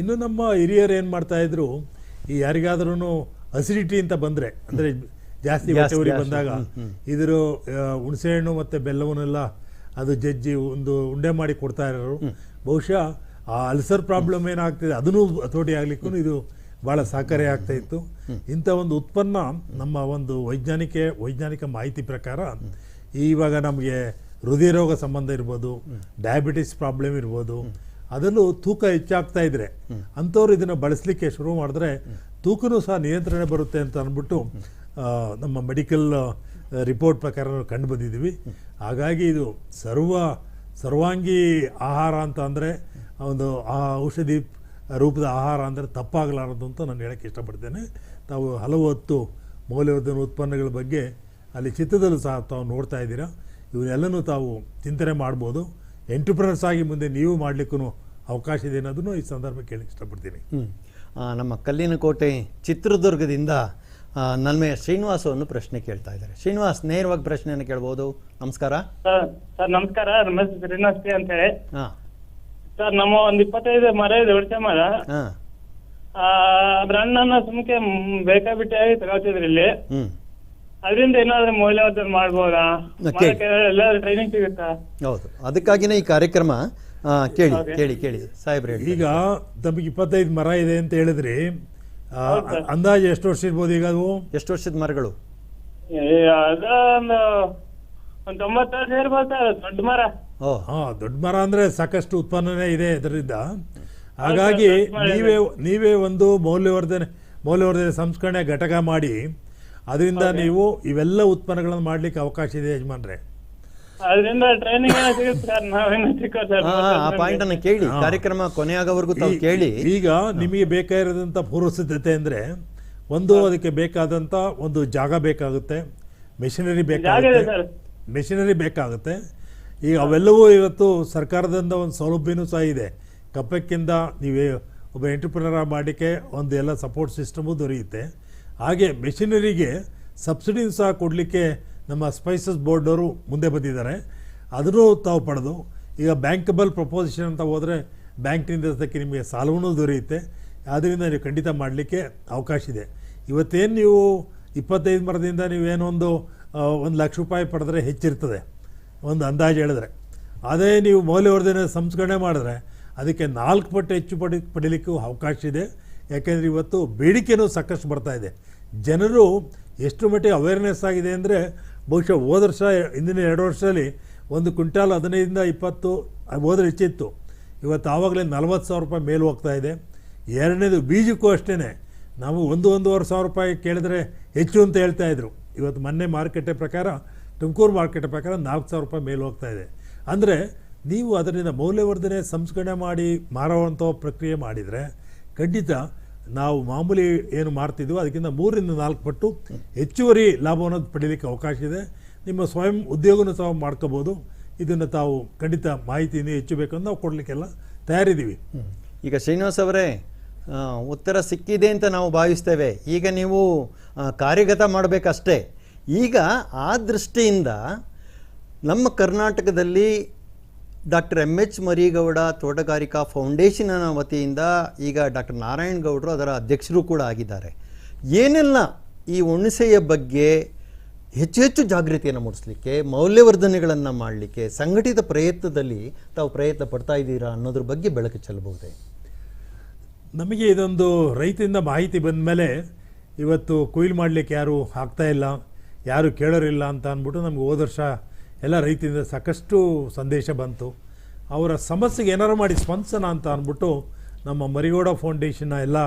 ಇನ್ನು ನಮ್ಮ ಹಿರಿಯರು ಏನು ಮಾಡ್ತಾ ಇದ್ರು ಈ ಯಾರಿಗಾದ್ರೂ ಅಸಿಡಿಟಿ ಅಂತ ಬಂದ್ರೆ ಅಂದ್ರೆ ಜಾಸ್ತಿ Gas, ಹೊಟ್ಟೆ ಉರಿ gas. ಬಂದಾಗ ಇದ್ರ ಹುಣಸೆಹಣ್ಣು ಮತ್ತೆ ಬೆಲ್ಲವನ್ನೆಲ್ಲ ಅದು ಜಜ್ಜಿ ಒಂದು ಉಂಡೆ ಮಾಡಿ ಕೊಡ್ತಾ ಇರೋರು. ಬಹುಶಃ ಆ ಅಲ್ಸರ್ ಪ್ರಾಬ್ಲಮ್ ಏನಾಗ್ತಿದೆ ಅದನ್ನು ಹತೋಟಿ ಆಗ್ಲಿಕ್ಕೂ ಇದು ಬಹಳ ಸಹಕಾರಿ ಆಗ್ತಾ ಇತ್ತು. ಇಂಥ ಒಂದು ಉತ್ಪನ್ನ ನಮ್ಮ ಒಂದು ವೈಜ್ಞಾನಿಕ ವೈಜ್ಞಾನಿಕ ಮಾಹಿತಿ ಪ್ರಕಾರ ಇವಾಗ ನಮಗೆ ಹೃದಯ ರೋಗ ಸಂಬಂಧ ಇರ್ಬೋದು ಡಯಾಬಿಟಿಸ್ ಪ್ರಾಬ್ಲಮ್ ಇರ್ಬೋದು, ಅದರಲ್ಲೂ ತೂಕ ಹೆಚ್ಚಾಗ್ತಾ ಇದ್ರೆ ಅಂಥವ್ರು ಇದನ್ನು ಬಳಸಲಿಕ್ಕೆ ಶುರು ಮಾಡಿದ್ರೆ ತೂಕನೂ ಸಹ ನಿಯಂತ್ರಣ ಬರುತ್ತೆ ಅಂತ ಅಂದ್ಬಿಟ್ಟು ನಮ್ಮ ಮೆಡಿಕಲ್ ರಿಪೋರ್ಟ್ ಪ್ರಕಾರ ಕಂಡು ಬಂದಿದ್ದೀವಿ. ಹಾಗಾಗಿ ಇದು ಸರ್ವ, ಸರ್ವಾಂಗಿ ಆಹಾರ ಅಂತ ಅಂದರೆ ಒಂದು ಆ ಔಷಧಿ ರೂಪದ ಆಹಾರ ಅಂದರೆ ತಪ್ಪಾಗಲಾರದು ಅಂತ ನಾನು ಹೇಳೋಕ್ಕೆ ಇಷ್ಟಪಡ್ತೇನೆ. ತಾವು ಹಲವು ಹೊತ್ತು ಮೌಲ್ಯವರ್ಧನ ಉತ್ಪನ್ನಗಳ ಬಗ್ಗೆ ಅಲ್ಲಿ ಚಿತ್ರದಲ್ಲೂ ಸಹ ತಾವು ನೋಡ್ತಾ ಇದ್ದೀರಾ. ಇವನ್ನೆಲ್ಲನೂ ತಾವು ಚಿಂತನೆ ಮಾಡ್ಬೋದು. ಎಂಟರ್ಪ್ರನರ್ಸ್ ಆಗಿ ಮುಂದೆ ನೀವು ಮಾಡಲಿಕ್ಕೂ ಅವಕಾಶ ಇದೆ ಅನ್ನೋದನ್ನು ಈ ಸಂದರ್ಭಕ್ಕೆ ಕೇಳಕ್ಕೆ ಇಷ್ಟಪಡ್ತೀನಿ. ನಮ್ಮ ಕಲ್ಲಿನ ಕೋಟೆ ಕಲ್ಲಿನಕೋಟೆ ಚಿತ್ರದುರ್ಗದಿಂದ ಆ, ಶ್ರೀನಿವಾಸವನ್ನು ಶ್ರೀನಿವಾಸ ಒಂದು ಪ್ರಶ್ನೆ ಕೇಳ್ತಾ ಇದ್ದಾರೆ. ಶ್ರೀನಿವಾಸ್ ನೇರವಾಗಿ ಪ್ರಶ್ನೆಯನ್ನು ಕೇಳ್ಬೋದು. ನಮಸ್ಕಾರ. ಸರ್ ಸರ್ ನಮಸ್ಕಾರ. ನಮಸ್ತೆ ಶ್ರೀನಿವಾಸ್ ಅಂತ ಹೇಳಿ. ಹಾಂ. ಸರ್ ನಮ್ಮ ಒಂದ್ ಇಪ್ಪತ್ತೈದು ಮರ ಇದೆ ಹುಣಸೆ ಮರ. ಹಾಂ. ಆ, ಅದ್ರ ಹಣ್ಣನ್ನ ಸುಮ್ಕೆ ಬೇಕಾ ಬಿಟ್ಟೆ ತಗೋತಿದ್ರಿ ಇಲ್ಲಿ. ಅದರಿಂದ ಏನಾದ್ರೂ ಮೌಲ್ಯವರ್ಧನೆ ಮಾಡ್ಬೋದಾ? Okay. ಎಲ್ಲಾದ್ರೂ ಟ್ರೈನಿಂಗ್ ಸಿಗುತ್ತಾ? ಹೌದು. ಅದಕ್ಕಾಗಿನೇ ಈ ಕಾರ್ಯಕ್ರಮ ಆ, ಕೇಳಿ ಕೇಳಿ ಕೇಳಿ. ಸಾಹೇಬ್ರೆ ಹೇಳಿ ಈಗ ತಮಗೆ ಇಪ್ಪತ್ತೈದು ಮರ ಇದೆ ಅಂತ ಹೇಳಿದ್ರಿ. ಆ, ಅಂದಾಜು ಎಷ್ಟು ವರ್ಷ ಇರ್ಬೋದು ಈಗ ಅದು? ಎಷ್ಟು ವರ್ಷದ ಮರಗಳು? ಏ, ಅದ ಒಂದು ಒಂದ್ ತೊಂಬತ್ತು ವರ್ಷ ಇರ್ಬೋದು ಸರ್ ದೊಡ್ಡ ಮರ. ಹಾ ದೊಡ್ಡ ಮರ ಅಂದ್ರೆ ಸಾಕಷ್ಟು ಉತ್ಪನ್ನನೇ ಇದೆ ಇದರಿಂದ. ಹಾಗಾಗಿ. ನೀವೇ ನೀವೇ ಒಂದು ಮೌಲ್ಯವರ್ಧನೆ ಮೌಲ್ಯವರ್ಧನೆ ಸಂಸ್ಕರಣೆ ಘಟಕ ಮಾಡಿ ಅದರಿಂದ ನೀವು ಇವೆಲ್ಲ ಉತ್ಪನ್ನಗಳನ್ನು ಮಾಡ್ಲಿಕ್ಕೆ ಅವಕಾಶ ಇದೆ ಯಜಮಾನ್ರೆ. ಅದರಿಂದ ಟ್ರೈನಿಂಗ್ ಏನೋ ಸರ್ ನಾವೇನು ಸಿಕ್ಕೋ ಸರ್? ಆ, ಆ ಪಾಯಿಂಟ್ ಅನ್ನು ಕೇಳಿ ಕಾರ್ಯಕ್ರಮ ಕೊನೆಯಾಗವರೆಗೂ ತಾವು ಕೇಳಿ. ಈಗ ನಿಮಗೆ ಬೇಕಾಗಿರೋದಂಥ ಪೂರ್ವ ಸಿದ್ಧತೆ ಅಂದ್ರೆ ಒಂದು ಅದಕ್ಕೆ ಬೇಕಾದಂಥ ಒಂದು ಜಾಗ ಬೇಕಾಗುತ್ತೆ ಮೆಷಿನರಿ ಜಾಗ ಇದೆ ಬೇಕಾಗುತ್ತೆ ಸರ್. ಮೆಷಿನರಿ ಬೇಕಾಗುತ್ತೆ ಈಗ ಅವೆಲ್ಲವೂ ಇವತ್ತು ಸರ್ಕಾರದಿಂದ ಒಂದು ಸೌಲಭ್ಯನೂ ಸಹ ಇದೆ. ಕಪ್ಪಕ್ಕಿಂದ ನೀವೇ ಒಬ್ಬ ಎಂಟರ್ಪ್ರಿನರ್ ಮಾಡಲಿಕ್ಕೆ ಒಂದು ಎಲ್ಲ ಸಪೋರ್ಟ್ ಸಿಸ್ಟಮು ದೊರೆಯುತ್ತೆ. ಹಾಗೆ ಮೆಷಿನರಿಗೆ ಸಬ್ಸಿಡಿನೂ ಸಹ ಕೊಡಲಿಕ್ಕೆ ನಮ್ಮ ಸ್ಪೈಸಸ್ ಬೋರ್ಡವರು ಮುಂದೆ ಬಂದಿದ್ದಾರೆ. ಅದನ್ನು ತಾವು ಪಡೆದು, ಈಗ ಬ್ಯಾಂಕಬಲ್ ಪ್ರಪೋಸಿಷನ್ ಅಂತ ಹೋದರೆ ಬ್ಯಾಂಕ್ನಿಂದ ಅದಕ್ಕೆ ನಿಮಗೆ ಸಾಲವೂ ದೊರೆಯುತ್ತೆ. ಆದ್ದರಿಂದ ನೀವು ಖಂಡಿತ ಮಾಡಲಿಕ್ಕೆ ಅವಕಾಶ ಇದೆ. ಇವತ್ತೇನು ನೀವು ಇಪ್ಪತ್ತೈದು ಮರದಿಂದ ನೀವೇನೊಂದು ಒಂದು ಲಕ್ಷ ರೂಪಾಯಿ ಪಡೆದ್ರೆ ಹೆಚ್ಚಿರ್ತದೆ. ಒಂದು ಅಂದಾಜು ಹೇಳಿದ್ರೆ. ಅದೇ ನೀವು ಮೌಲ್ಯವರ್ಧನೆ ಸಂಸ್ಕರಣೆ ಮಾಡಿದ್ರೆ ಅದಕ್ಕೆ ನಾಲ್ಕು ಪಟ್ಟು ಹೆಚ್ಚು ಪಡಿ, ಪಡೀಲಿಕ್ಕೂ ಅವಕಾಶ ಇದೆ. ಯಾಕೆಂದರೆ ಇವತ್ತು ಬೇಡಿಕೆನೂ ಸಾಕಷ್ಟು ಬರ್ತಾ ಇದೆ. ಜನರು ಎಷ್ಟು ಮಟ್ಟಿಗೆ ಅವೇರ್ನೆಸ್ ಆಗಿದೆ ಅಂದರೆ ಬಹುಶಃ ಹೋದ ವರ್ಷ, ಹಿಂದಿನ ಎರಡು ವರ್ಷದಲ್ಲಿ ಒಂದು ಕ್ವಿಂಟಾಲ್ ಹದಿನೈದರಿಂದ ಇಪ್ಪತ್ತು ಹೋದ್ರೆ ಹೆಚ್ಚಿತ್ತು. ಇವತ್ತು ಆವಾಗಲೇ ನಲ್ವತ್ತು ಸಾವಿರ ರೂಪಾಯಿ ಮೇಲೆ ಹೋಗ್ತಾ ಇದೆ. ಎರಡನೇದು ಬೀಜಕ್ಕೂ ಅಷ್ಟೇ ನಾವು ಒಂದು, ಒಂದೂವರೆ ಸಾವಿರ ರೂಪಾಯಿ ಕೇಳಿದ್ರೆ ಹೆಚ್ಚು ಅಂತ ಹೇಳ್ತಾ ಇದ್ರು. ಇವತ್ತು ಮೊನ್ನೆ ಮಾರುಕಟ್ಟೆ ಪ್ರಕಾರ ತುಮಕೂರು ಮಾರ್ಕೆಟ್ ಪ್ರಕಾರ ನಾಲ್ಕು ಸಾವಿರ ರೂಪಾಯಿ ಮೇಲೆ ಹೋಗ್ತಾ ಇದೆ. ಅಂದರೆ ನೀವು ಅದರಿಂದ ಮೌಲ್ಯವರ್ಧನೆ ಸಂಸ್ಕರಣೆ ಮಾಡಿ ಮಾರುವಂಥ ಪ್ರಕ್ರಿಯೆ ಮಾಡಿದರೆ ಖಂಡಿತ ನಾವು ಮಾಮೂಲಿ ಏನು ಮಾರ್ತಿದ್ವೋ ಅದಕ್ಕಿಂತ ಮೂರರಿಂದ ನಾಲ್ಕು ಪಟ್ಟು ಹೆಚ್ಚುವರಿ ಲಾಭವನ್ನು ಪಡೀಲಿಕ್ಕೆ ಅವಕಾಶ ಇದೆ. ನಿಮ್ಮ ಸ್ವಯಂ ಉದ್ಯೋಗನೂ ಸಹ ಮಾಡ್ಕೋಬೋದು. ಇದನ್ನು ತಾವು ಖಂಡಿತ ಮಾಹಿತಿಯಿಂದ ಹೆಚ್ಚು ಬೇಕಂತ ನಾವು ಕೊಡಲಿಕ್ಕೆಲ್ಲ ತಯಾರಿದ್ದೀವಿ. ಈಗ ಶ್ರೀನಿವಾಸ್ ಅವರೇ ಉತ್ತರ ಸಿಕ್ಕಿದೆ ಅಂತ ನಾವು ಭಾವಿಸ್ತೇವೆ. ಈಗ ನೀವು ಕಾರ್ಯಗತ ಮಾಡಬೇಕಷ್ಟೇ. ಈಗ ಆ ದೃಷ್ಟಿಯಿಂದ ನಮ್ಮ ಕರ್ನಾಟಕದಲ್ಲಿ ಡಾಕ್ಟರ್ ಎಂ ಎಚ್ ಮರಿಗೌಡ ತೋಟಗಾರಿಕಾ ಫೌಂಡೇಶನ್ನ ವತಿಯಿಂದ ಈಗ ಡಾಕ್ಟರ್ ನಾರಾಯಣ್ ಗೌಡರು ಅದರ ಅಧ್ಯಕ್ಷರು ಕೂಡ ಆಗಿದ್ದಾರೆ. ಏನೆಲ್ಲ ಈ ಹುಣಸೆಯ ಬಗ್ಗೆ ಹೆಚ್ಚು ಹೆಚ್ಚು ಜಾಗೃತಿಯನ್ನು ಮೂಡಿಸಲಿಕ್ಕೆ, ಮೌಲ್ಯವರ್ಧನೆಗಳನ್ನು ಮಾಡಲಿಕ್ಕೆ, ಸಂಘಟಿತ ಪ್ರಯತ್ನದಲ್ಲಿ ತಾವು ಪ್ರಯತ್ನ ಪಡ್ತಾ ಇದ್ದೀರಾ ಅನ್ನೋದ್ರ ಬಗ್ಗೆ ಬೆಳಕು ಚೆಲ್ಲಬಹುದೇ? ನಮಗೆ ಇದೊಂದು ರೈತರಿಂದ ಮಾಹಿತಿ ಬಂದ ಮೇಲೆ ಇವತ್ತು ಕೊಯ್ಲು ಮಾಡಲಿಕ್ಕೆ ಯಾರೂ ಆಗ್ತಾ ಇಲ್ಲ. ಯಾರು ಕೇಳೋರಿಲ್ಲ ಅಂತ ಅಂದ್ಬಿಟ್ಟು ನಮ್ಗೆ ಹೋದ ವರ್ಷ ಎಲ್ಲ ರೈತರಿಂದ ಸಾಕಷ್ಟು ಸಂದೇಶ ಬಂತು. ಅವರ ಸಮಸ್ಯೆಗೆ ಏನಾರು ಮಾಡಿ ಸ್ಪಂದಿಸೋಣ ಅಂತ ಅಂದ್ಬಿಟ್ಟು ನಮ್ಮ ಮರಿಗೌಡ ಫೌಂಡೇಶನ್ನ ಎಲ್ಲ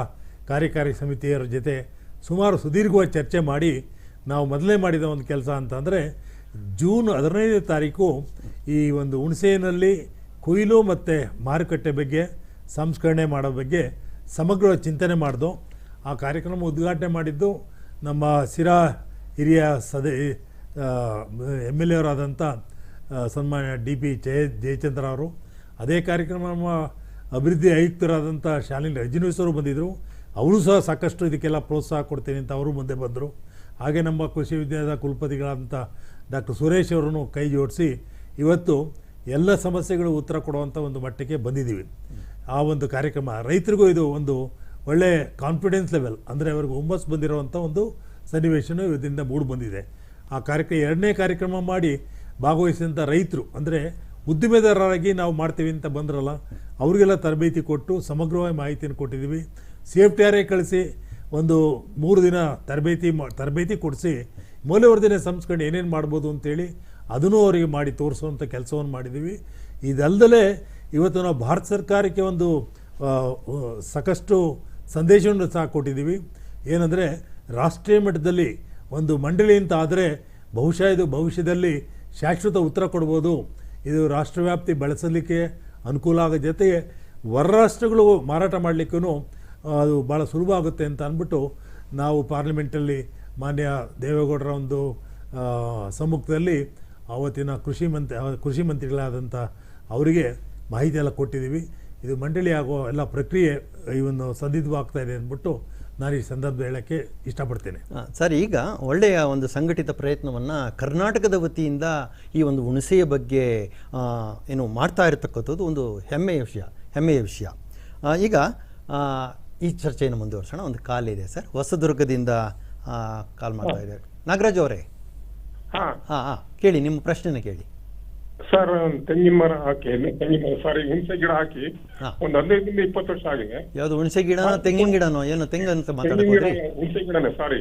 ಕಾರ್ಯಕಾರಿ ಸಮಿತಿಯರ ಜೊತೆ ಸುಮಾರು ಸುದೀರ್ಘವಾಗಿ ಚರ್ಚೆ ಮಾಡಿ ನಾವು ಮೊದಲೇ ಮಾಡಿದ ಒಂದು ಕೆಲಸ ಅಂತಂದರೆ ಜೂನ್ ಹದಿನೈದನೇ ತಾರೀಕು ಈ ಒಂದು ಹುಣಸೆನಲ್ಲಿ ಕೊಯ್ಲು ಮತ್ತು ಮಾರುಕಟ್ಟೆ ಬಗ್ಗೆ ಸಂಸ್ಕರಣೆ ಮಾಡೋ ಬಗ್ಗೆ ಸಮಗ್ರ ಚಿಂತನೆ ಮಾಡಿದ್ದು ಆ ಕಾರ್ಯಕ್ರಮ ಉದ್ಘಾಟನೆ ಮಾಡಿದ್ದು ನಮ್ಮ ಸಿರಾ ಹಿರಿಯ ಸದ ಎಂ ಎಲ್ ಎ ಅವರಾದಂಥ ಸನ್ಮಾನ್ಯ ಡಿ ಪಿ ಜಯ, ಜಯಚಂದ್ರ ಅವರು, ಅದೇ ಕಾರ್ಯಕ್ರಮ ನಮ್ಮ ಅಭಿವೃದ್ಧಿ ಆಯುಕ್ತರಾದಂಥ ಶಾಲಿನಿ ರಜನೀಶ್ವರು ಬಂದಿದ್ದರು ಅವರು ಸಹ ಸಾಕಷ್ಟು ಇದಕ್ಕೆಲ್ಲ ಪ್ರೋತ್ಸಾಹ ಕೊಡ್ತೀನಿ ಅಂತ ಅವರು ಮುಂದೆ ಬಂದರು. ಹಾಗೆ ನಮ್ಮ ಕೃಷಿ ವಿಜ್ಞಾನದ ಕುಲಪತಿಗಳಾದಂಥ ಡಾಕ್ಟರ್ ಸುರೇಶ್ ಅವರನ್ನು ಕೈ ಜೋಡಿಸಿ ಇವತ್ತು ಎಲ್ಲ ಸಮಸ್ಯೆಗಳು ಉತ್ತರ ಕೊಡುವಂಥ ಒಂದು ಮಟ್ಟಕ್ಕೆ ಬಂದಿದ್ದೀವಿ. ಆ ಒಂದು ಕಾರ್ಯಕ್ರಮ ರೈತರಿಗೂ ಇದು ಒಂದು ಒಳ್ಳೆಯ ಕಾನ್ಫಿಡೆನ್ಸ್ ಲೆವೆಲ್ ಅಂದರೆ ಅವ್ರಿಗೆ ಹುಮ್ಮಸ್ ಬಂದಿರುವಂಥ ಒಂದು ಸನ್ನಿವೇಶನೂ ಇದರಿಂದ ಮೂಡಿ ಬಂದಿದೆ. ಆ ಕಾರ್ಯಕ್ರಮ ಎರಡನೇ ಕಾರ್ಯಕ್ರಮ ಮಾಡಿ ಭಾಗವಹಿಸಿದಂಥ ರೈತರು, ಅಂದರೆ ಉದ್ದಿಮೆದಾರರಾಗಿ ನಾವು ಮಾಡ್ತೀವಿ ಅಂತ ಬಂದ್ರಲ್ಲ, ಅವರಿಗೆಲ್ಲ ತರಬೇತಿ ಕೊಟ್ಟು ಸಮಗ್ರವಾಗಿ ಮಾಹಿತಿಯನ್ನು ಕೊಟ್ಟಿದ್ದೀವಿ. ಸೇಫ್ಟಿ ಆರೇ ಕಳಿಸಿ ಒಂದು ಮೂರು ದಿನ ತರಬೇತಿ ತರಬೇತಿ ಕೊಡಿಸಿ ಮೌಲ್ಯವರ್ಧನೆ ಸಂಸ್ಕರಣೆ ಏನೇನು ಮಾಡ್ಬೋದು ಅಂತೇಳಿ ಅದನ್ನು ಅವರಿಗೆ ಮಾಡಿ ತೋರಿಸುವಂಥ ಕೆಲಸವನ್ನು ಮಾಡಿದ್ದೀವಿ. ಇದಲ್ಲದೆ ಇವತ್ತು ನಾವು ಭಾರತ ಸರ್ಕಾರಕ್ಕೆ ಒಂದು ಸಾಕಷ್ಟು ಸಂದೇಶವನ್ನು ಸಹ ಕೊಟ್ಟಿದ್ದೀವಿ. ಏನಂದರೆ ರಾಷ್ಟ್ರೀಯ ಮಟ್ಟದಲ್ಲಿ ಒಂದು ಮಂಡಳಿ ಅಂತ ಆದರೆ ಬಹುಶಃ ಇದು ಭವಿಷ್ಯದಲ್ಲಿ ಶಾಶ್ವತ ಉತ್ತರ ಕೊಡ್ಬೋದು. ಇದು ರಾಷ್ಟ್ರವ್ಯಾಪ್ತಿ ಬಳಸಲಿಕ್ಕೆ ಅನುಕೂಲ ಆಗೋ ಜೊತೆಗೆ ಹೊರರಾಷ್ಟ್ರಗಳು ಮಾರಾಟ ಮಾಡಲಿಕ್ಕೂ ಅದು ಭಾಳ ಸುಲಭ ಆಗುತ್ತೆ ಅಂತ ಅಂದ್ಬಿಟ್ಟು ನಾವು ಪಾರ್ಲಿಮೆಂಟಲ್ಲಿ ಮಾನ್ಯ ದೇವೇಗೌಡರ ಒಂದು ಸಮ್ಮುಖದಲ್ಲಿ ಆವತ್ತಿನ ಕೃಷಿ ಮಂತ್ರಿ ಕೃಷಿ ಮಂತ್ರಿಗಳಾದಂಥ ಅವರಿಗೆ ಮಾಹಿತಿ ಎಲ್ಲ ಕೊಟ್ಟಿದ್ದೀವಿ. ಇದು ಮಂಡಳಿ ಆಗೋ ಎಲ್ಲ ಪ್ರಕ್ರಿಯೆ ಇವನ್ನು ಸಂದಿಗ್ಧವಾಗ್ತಾ ಇದೆ ಅಂದ್ಬಿಟ್ಟು ನಾನು ಈ ಸಂದರ್ಭ ಹೇಳೋಕ್ಕೆ ಇಷ್ಟಪಡ್ತೇನೆ. ಸರ್ ಈಗ ಒಳ್ಳೆಯ ಒಂದು ಸಂಘಟಿತ ಪ್ರಯತ್ನವನ್ನು ಕರ್ನಾಟಕದ ವತಿಯಿಂದ ಈ ಒಂದು ಹುಣಸೆಯ ಬಗ್ಗೆ ಆ, ಏನು ಮಾಡ್ತಾ ಇರತಕ್ಕಂಥದ್ದು ಒಂದು ಹೆಮ್ಮೆಯ ವಿಷಯ ಹೆಮ್ಮೆಯ ವಿಷಯ. ಆ, ಈಗ ಆ, ಈ ಚರ್ಚೆಯನ್ನು ಮುಂದುವರ್ಸೋಣ. ಒಂದು ಕಾಲ್ ಇದೆ ಸರ್. ಹೊಸದುರ್ಗದಿಂದ ಆ, ಕಾಲ್ ಮಾಡ್ತಾ ಇದ್ದಾರೆ. ನಾಗರಾಜ್ ಅವರೇ? ಹಾ. ಹಾಂ ಹಾಂ. ಕೇಳಿ ನಿಮ್ಮ ಪ್ರಶ್ನೆನ ಕೇಳಿ. ಸರ್ ತೆಂಗಿನ ಮರ ಹಾಕಿ ತೆಂಗಿನ ಮರ ಸಾರಿ ಹುಣಸೆ ಗಿಡ ಹಾಕಿ. ಒಂದ್ ಹದಿನೈದರಿಂದ ಇಪ್ಪತ್ತು ವರ್ಷ ಆಗಿದೆ. ಯಾವ್ದು ಹುಣಸೆ ಗಿಡ ತೆಂಗಿನ ಗಿಡನೋ? ಏನು ತೆಂಗು ಅಂತ ಹೋದ್ರಿ ಹುಣಸೆ ಗಿಡನೇ ಸಾರಿ.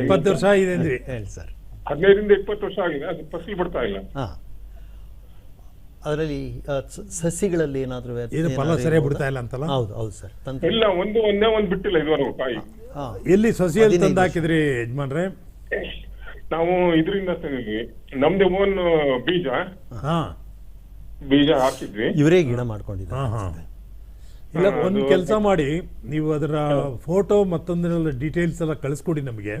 ಇಪ್ಪತ್ತು ವರ್ಷ ಆಗಿದೆ ಅಂದ್ರಿ. ಹೇಳಿ ಸರ್. ಹದಿನೈದರಿಂದ ಇಪ್ಪತ್ತು ವರ್ಷ ಆಗಿದೆ ಅದು ಪಸಿ ಬಿಡ್ತಾ ಇಲ್ಲ. ಹಾಂ. ಅದರಲ್ಲಿ ಸಸಿಗಳಲ್ಲಿ ಏನಾದರೂ ಇದು ಫಲ ಸರಿಯಾಗಿ ಬಿಡ್ತಾ ಇಲ್ಲ ಅಂತಲ್ಲ? ಹೌದು ಹೌದು ಸರ್. ಇಲ್ಲ ಒಂದು ಒಂದೇ ಒಂದ್ ಬಿಟ್ಟಿಲ್ಲ ಇದುವರೆಗೂ ಕಾಯಿ. ಎಲ್ಲಿ ಸಸಿಯಲ್ಲಿ ತಂದು ಹಾಕಿದ್ರಿ ಯಜಮಾನ್ರೆ? ನಾವು ಇದರಿಂದ ತಂದಿದ್ವಿ ನಮ್ದು ಓನ್ ಬೀಜ. ಹಾಂ. ಬೀಜ ಹಾಕಿದ್ವಿ. ಇವರೇ ಗಿಡ ಮಾಡ್ಕೊಂಡಿದ್ದಾರೆ. ಹಾಂ ಹಾಂ. ಇಲ್ಲ ಒಂದು ಕೆಲಸ ಮಾಡಿ ನೀವು ಅದರ ಫೋಟೋ ಮತ್ತೊಂದರ ಡೀಟೇಲ್ಸ್ ಎಲ್ಲ ಕಳಿಸ್ಕೊಡಿ ನಮಗೆ.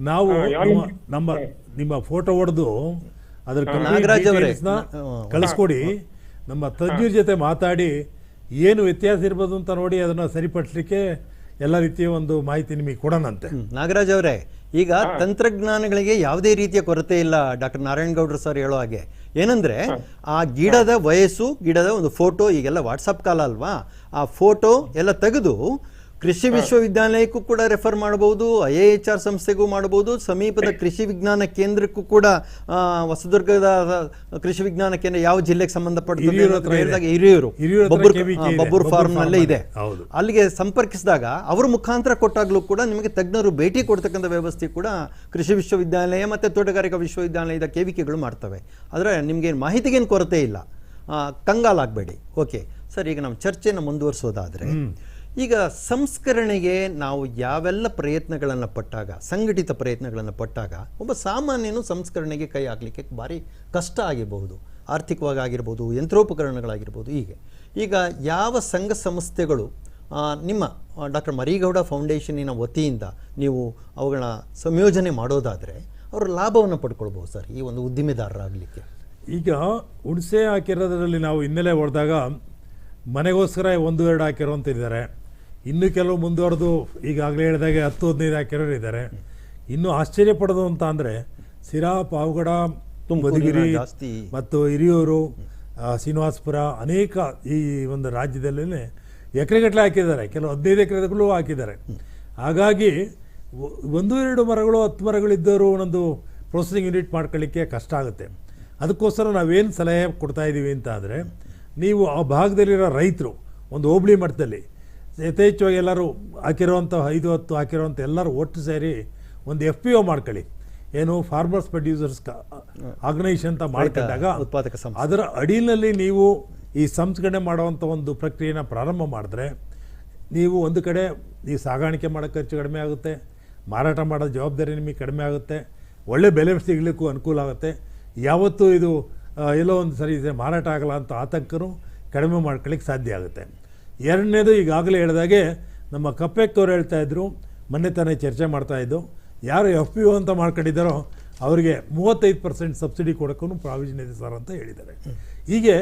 ನಾವು ಹಾ, ಯಾವ- ನಮ್ಮ- ನಮ್ಮ ನಿಮ್ಮ ಫೋಟೋ ಹೊಡೆದು ಅದರ ನಾಗರಾಜ್ ಅವರೇ, ಕಳಿಸ್ಕೊಡಿ. ನಮ್ಮ ತಜ್ಞರ ಜೊತೆ ಮಾತಾಡಿ ಏನು ವ್ಯತ್ಯಾಸ ಇರ್ಬೋದು ಅಂತ ನೋಡಿ ಅದನ್ನ ಸರಿಪಡಿಸ್ಲಿಕ್ಕೆ ಎಲ್ಲ ರೀತಿಯ ಒಂದು ಮಾಹಿತಿ ನಿಮಗೆ ಕೊಡೋಣಂತೆ ಹ್ಮ್. ನಾಗರಾಜ್ ಅವರೇ ಈಗ ತಂತ್ರಜ್ಞಾನಗಳಿಗೆ ಯಾವುದೇ ರೀತಿಯ ಕೊರತೆ ಇಲ್ಲ ಡಾಕ್ಟರ್ ನಾರಾಯಣಗೌಡ್ರು ಸರ್ ಹೇಳೋ ಹಾಗೆ. ಏನಂದ್ರೆ ಆ ಗಿಡದ ವಯಸ್ಸು ಗಿಡದ ಒಂದು ಫೋಟೋ ಈಗೆಲ್ಲ ವಾಟ್ಸಪ್ ಕಾಲ ಅಲ್ವಾ? ಆ ಫೋಟೋ ಎಲ್ಲ ತೆಗೆದು ಕೃಷಿ ವಿಶ್ವವಿದ್ಯಾಲಯಕ್ಕೂ ಕೂಡ ರೆಫರ್ ಮಾಡಬಹುದು ಐ ಎ ಎಚ್ ಆರ್ ಸಂಸ್ಥೆಗೂ ಮಾಡಬಹುದು ಸಮೀಪದ ಕೃಷಿ ವಿಜ್ಞಾನ ಕೇಂದ್ರಕ್ಕೂ ಕೂಡ ಹೊಸದುರ್ಗದ ಕೃಷಿ ವಿಜ್ಞಾನ ಕೇಂದ್ರ ಯಾವ ಜಿಲ್ಲೆಗೆ ಸಂಬಂಧಪಡ್ತದೆ ಹಿರಿಯೂರ ಬಬ್ಬೂರ್ ಫಾರ್ಮ್ ನಲ್ಲೇ ಇದೆ. ಅಲ್ಲಿಗೆ ಸಂಪರ್ಕಿಸಿದಾಗ ಅವ್ರ ಮುಖಾಂತರ ಕೊಟ್ಟಾಗಲೂ ಕೂಡ ನಿಮಗೆ ತಜ್ಞರು ಭೇಟಿ ಕೊಡ್ತಕ್ಕಂಥ ವ್ಯವಸ್ಥೆ ಕೂಡ ಕೃಷಿ ವಿಶ್ವವಿದ್ಯಾಲಯ ಮತ್ತು ತೋಟಗಾರಿಕಾ ವಿಶ್ವವಿದ್ಯಾಲಯದ ಕೇವಿಕೆಗಳು ಮಾಡ್ತವೆ. ಆದರೆ ನಿಮಗೇನು ಮಾಹಿತಿಗೇನು ಕೊರತೆ ಇಲ್ಲ. ಕಂಗಾಲಾಗ್ಬೇಡಿ ಕಂಗಾಲಾಗಬೇಡಿ. ಓಕೆ. ಸರ್ ಈಗ ನಮ್ಮ ಚರ್ಚೆನ ಮುಂದುವರಿಸೋದಾದರೆ ಈಗ ಸಂಸ್ಕರಣೆಗೆ ನಾವು ಯಾವೆಲ್ಲ ಪ್ರಯತ್ನಗಳನ್ನು ಪಟ್ಟಾಗ, ಸಂಘಟಿತ ಪ್ರಯತ್ನಗಳನ್ನು ಪಟ್ಟಾಗ ಒಬ್ಬ ಸಾಮಾನ್ಯನು ಸಂಸ್ಕರಣೆಗೆ ಕೈ ಹಾಕಲಿಕ್ಕೆ ಭಾರಿ ಕಷ್ಟ ಆಗಿರಬಹುದು, ಆರ್ಥಿಕವಾಗಿ ಆಗಿರ್ಬೋದು ಯಂತ್ರೋಪಕರಣಗಳಾಗಿರ್ಬೋದು ಹೀಗೆ. ಈಗ ಯಾವ ಸಂಘ ಸಂಸ್ಥೆಗಳು ನಿಮ್ಮ ಡಾಕ್ಟರ್ ಮರಿಗೌಡ ಫೌಂಡೇಶನಿನ ವತಿಯಿಂದ ನೀವು ಅವುಗಳ ಸಂಯೋಜನೆ ಮಾಡೋದಾದರೆ ಅವರು ಲಾಭವನ್ನು ಪಡ್ಕೊಳ್ಬೋದು ಸರ್, ಈ ಒಂದು ಉದ್ದಿಮೆದಾರರಾಗಲಿಕ್ಕೆ? ಈಗ ಹುಣಸೆ ಹಾಕಿರೋದ್ರಲ್ಲಿ ನಾವು ಹಿನ್ನೆಲೆ ಹೊಡೆದಾಗ ಮನೆಗೋಸ್ಕರ ಒಂದು ಎರಡು ಹಾಕಿರೋ ಅಂತ ಇದ್ದಾರೆ ಇನ್ನು ಕೆಲವು ಮುಂದುವರೆದು ಈಗಾಗಲೇ ಹೇಳಿದಾಗೆ ಹತ್ತು ಹದಿನೈದು ಹಾಕಿರೋರು ಇದ್ದಾರೆ. ಇನ್ನು ಆಶ್ಚರ್ಯ ಪಡೋದು ಅಂತ ಅಂದರೆ ಸಿರಾ ಪಾವಗಡ ಮಧುಗಿರಿ ಮತ್ತು ಹಿರಿಯೂರು ಶ್ರೀನಿವಾಸಪುರ ಅನೇಕ ಈ ಒಂದು ರಾಜ್ಯದಲ್ಲೇ ಎಕರೆಗಟ್ಟಲೆ ಹಾಕಿದ್ದಾರೆ. ಕೆಲವು ಹದಿನೈದು ಎಕರೆಗಳು ಹಾಕಿದ್ದಾರೆ. ಹಾಗಾಗಿ ಒಂದು ಎರಡು ಮರಗಳು ಹತ್ತು ಮರಗಳಿದ್ದವರು ಒಂದೊಂದು ಪ್ರೊಸೆಸಿಂಗ್ ಯೂನಿಟ್ ಮಾಡ್ಕೊಳ್ಳಿಕ್ಕೆ ಕಷ್ಟ ಆಗುತ್ತೆ. ಅದಕ್ಕೋಸ್ಕರ ನಾವೇನು ಸಲಹೆ ಕೊಡ್ತಾ ಇದ್ದೀವಿ ಅಂತ ಅಂದರೆ ನೀವು ಆ ಭಾಗದಲ್ಲಿರೋ ರೈತರು ಒಂದು ಹೋಬಳಿ ಮಟ್ಟದಲ್ಲಿ ಯಥೇಚ್ಛವಾಗಿ ಎಲ್ಲರೂ ಹಾಕಿರೋವಂಥ ಐದು ಹತ್ತು ಹಾಕಿರೋವಂಥ ಎಲ್ಲರೂ ಒಟ್ಟು ಸೇರಿ ಒಂದು ಎಫ್ ಪಿ ಒ ಮಾಡ್ಕೊಳ್ಳಿ. ಏನು ಫಾರ್ಮರ್ಸ್ ಪ್ರೊಡ್ಯೂಸರ್ಸ್ ಆರ್ಗನೈಸೇಷನ್ ಅಂತ ಮಾಡ್ಕೊಂಡಾಗ ಉತ್ಪಾದಕ. ಅದರ ಅಡಿಯಲ್ಲಿ ನೀವು ಈ ಸಂಸ್ಕರಣೆ ಮಾಡುವಂಥ ಒಂದು ಪ್ರಕ್ರಿಯೆನ ಪ್ರಾರಂಭ ಮಾಡಿದ್ರೆ ನೀವು ಒಂದು ಕಡೆ ಈ ಸಾಗಾಣಿಕೆ ಮಾಡೋ ಖರ್ಚು ಕಡಿಮೆ ಆಗುತ್ತೆ ಮಾರಾಟ ಮಾಡೋ ಜವಾಬ್ದಾರಿ ನಿಮಗೆ ಕಡಿಮೆ ಆಗುತ್ತೆ ಒಳ್ಳೆ ಬೆಲೆ ಸಿಗಲಿಕ್ಕೂ ಅನುಕೂಲ ಆಗುತ್ತೆ. ಯಾವತ್ತೂ ಇದು ಎಲ್ಲೋ ಒಂದು ಸರಿ ಇದೆ ಮಾರಾಟ ಆಗಲ್ಲ ಅಂತ ಆತಂಕನೂ ಕಡಿಮೆ ಮಾಡ್ಕೊಳ್ಳಿಕ್ಕೆ ಸಾಧ್ಯ ಆಗುತ್ತೆ. ಎರಡನೇದು ಈಗಾಗಲೇ ಹೇಳಿದಾಗೆ ನಮ್ಮ ಕಪ್ಪೆಕ್ಕವ್ರು ಹೇಳ್ತಾ ಇದ್ದರು ಮೊನ್ನೆ ತಾನೇ ಚರ್ಚೆ ಮಾಡ್ತಾಯಿದ್ದು ಯಾರು ಎಫ್ ಪಿ ಒ ಅಂತ ಮಾಡ್ಕೊಂಡಿದ್ದಾರೋ ಅವರಿಗೆ ಮೂವತ್ತೈದು ಪರ್ಸೆಂಟ್ ಸಬ್ಸಿಡಿ ಕೊಡೋಕ್ಕೂ ಪ್ರಾವಿಷನ್ ಇದೆ ಸರ್ ಅಂತ ಹೇಳಿದ್ದಾರೆ. ಹೀಗೆ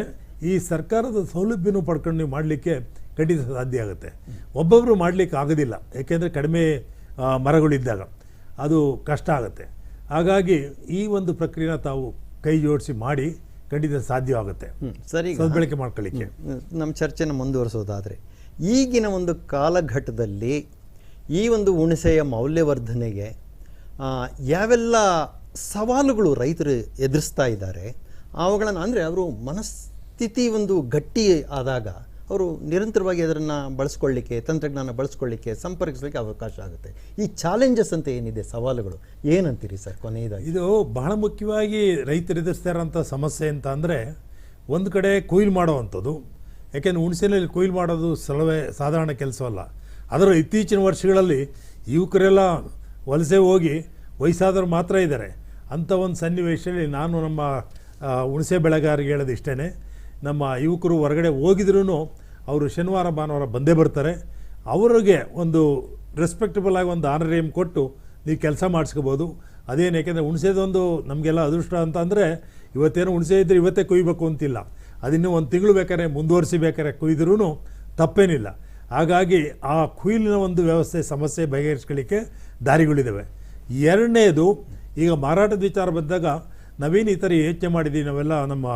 ಈ ಸರ್ಕಾರದ ಸೌಲಭ್ಯನೂ ಪಡ್ಕೊಂಡು ನೀವು ಮಾಡಲಿಕ್ಕೆ ಖಂಡಿತ ಸಾಧ್ಯ ಆಗುತ್ತೆ. ಒಬ್ಬೊಬ್ಬರು ಮಾಡಲಿಕ್ಕೆ ಆಗೋದಿಲ್ಲ, ಏಕೆಂದರೆ ಕಡಿಮೆ ಮರಗಳಿದ್ದಾಗ ಅದು ಕಷ್ಟ ಆಗುತ್ತೆ. ಹಾಗಾಗಿ ಈ ಒಂದು ಪ್ರಕ್ರಿಯೆನ ತಾವು ಕೈ ಜೋಡಿಸಿ ಮಾಡಿ ಖಂಡಿತ ಸಾಧ್ಯವಾಗುತ್ತೆ ಸರಿ ಸದ್ಬಳಕೆ ಮಾಡ್ಕೊಳ್ಳಿಕ್ಕೆ. ನಮ್ಮ ಚರ್ಚೆನ ಮುಂದುವರಿಸೋದಾದರೆ ಈಗಿನ ಒಂದು ಕಾಲಘಟ್ಟದಲ್ಲಿ ಈ ಒಂದು ಹುಣಸೆಯ ಮೌಲ್ಯವರ್ಧನೆಗೆ ಯಾವೆಲ್ಲ ಸವಾಲುಗಳು ರೈತರು ಎದುರಿಸ್ತಾ ಇದ್ದಾರೆ ಅವುಗಳನ್ನು ಅಂದರೆ ಅವರು ಮನಸ್ಥಿತಿ ಒಂದು ಗಟ್ಟಿ ಆದಾಗ ಅವರು ನಿರಂತರವಾಗಿ ಅದನ್ನು ಬಳಸ್ಕೊಳ್ಳಿಕ್ಕೆ, ತಂತ್ರಜ್ಞಾನ ಬಳಸ್ಕೊಳ್ಳಿಕ್ಕೆ ಸಂಪರ್ಕಿಸಲಿಕ್ಕೆ ಅವಕಾಶ ಆಗುತ್ತೆ. ಈ ಚಾಲೆಂಜಸ್ ಅಂತ ಏನಿದೆ? ಸವಾಲುಗಳು. ಏನಂತೀರಿ ಸರ್ ಕೊನೆಯದಾಗಿ? ಇದು ಬಹಳ ಮುಖ್ಯವಾಗಿ ರೈತರು ಎದುರಿಸ್ತಾ ಸಮಸ್ಯೆ ಅಂತ ಅಂದರೆ ಒಂದು ಕಡೆ ಕೊಯ್ಲು ಮಾಡುವಂಥದ್ದು. ಯಾಕೆಂದರೆ ಹುಣಸೆನಲ್ಲಿ ಕೊಯ್ಲು ಮಾಡೋದು ಸಲವೇ ಸಾಧಾರಣ ಕೆಲಸವಲ್ಲ. ಅದರ ಇತ್ತೀಚಿನ ವರ್ಷಗಳಲ್ಲಿ ಯುವಕರೆಲ್ಲ ವಲಸೆ ಹೋಗಿ ವಯಸ್ಸಾದವರು ಮಾತ್ರ ಇದ್ದಾರೆ. ಅಂಥ ಒಂದು ಸನ್ನಿವೇಶದಲ್ಲಿ ನಾನು ನಮ್ಮ ಹುಣಸೆ ಬೆಳೆಗಾರರಿಗೆ ಹೇಳೋದು ಇಷ್ಟೇ ನಮ್ಮ ಯುವಕರು ಹೊರಗಡೆ ಹೋಗಿದ್ರೂ ಅವರು ಶನಿವಾರ, ಭಾನುವಾರ ಬಂದೇ ಬರ್ತಾರೆ. ಅವರಿಗೆ ಒಂದು ರೆಸ್ಪೆಕ್ಟಬಲ್ ಆಗಿ ಒಂದು ಆನರೇಮ್ ಕೊಟ್ಟು ನೀವು ಕೆಲಸ ಮಾಡಿಸ್ಕೋಬೋದು. ಅದೇನು ಯಾಕೆಂದರೆ ಹುಣಸೇದೊಂದು ನಮಗೆಲ್ಲ ಅದೃಷ್ಟ ಅಂತ ಅಂದರೆ ಇವತ್ತೇನು ಹುಣಸೆ ಇದ್ದರೆ ಇವತ್ತೇ ಕೊಯ್ಬೇಕು ಅಂತಿಲ್ಲ. ಅದಿನ್ನೂ ಒಂದು ತಿಂಗಳು ಬೇಕಾದ್ರೆ, ಮುಂದುವರಿಸಿ ಬೇಕಾದ್ರೆ ಕೊಯ್ದ್ರೂ ತಪ್ಪೇನಿಲ್ಲ. ಹಾಗಾಗಿ ಆ ಕುಯ್ಲಿನ ಒಂದು ವ್ಯವಸ್ಥೆ, ಸಮಸ್ಯೆ ಬಗೆಹರಿಸ್ಕೊಳ್ಳಿಕ್ಕೆ ದಾರಿಗಳಿದ್ದಾವೆ ಎರಡನೇದು, ಈಗ ಮಾರಾಟದ ವಿಚಾರ ಬಂದಾಗ ನಾವೇನು ಈ ಥರ ಯೋಚನೆ ಮಾಡಿದ್ದೀವಿ ನಾವೆಲ್ಲ ನಮ್ಮ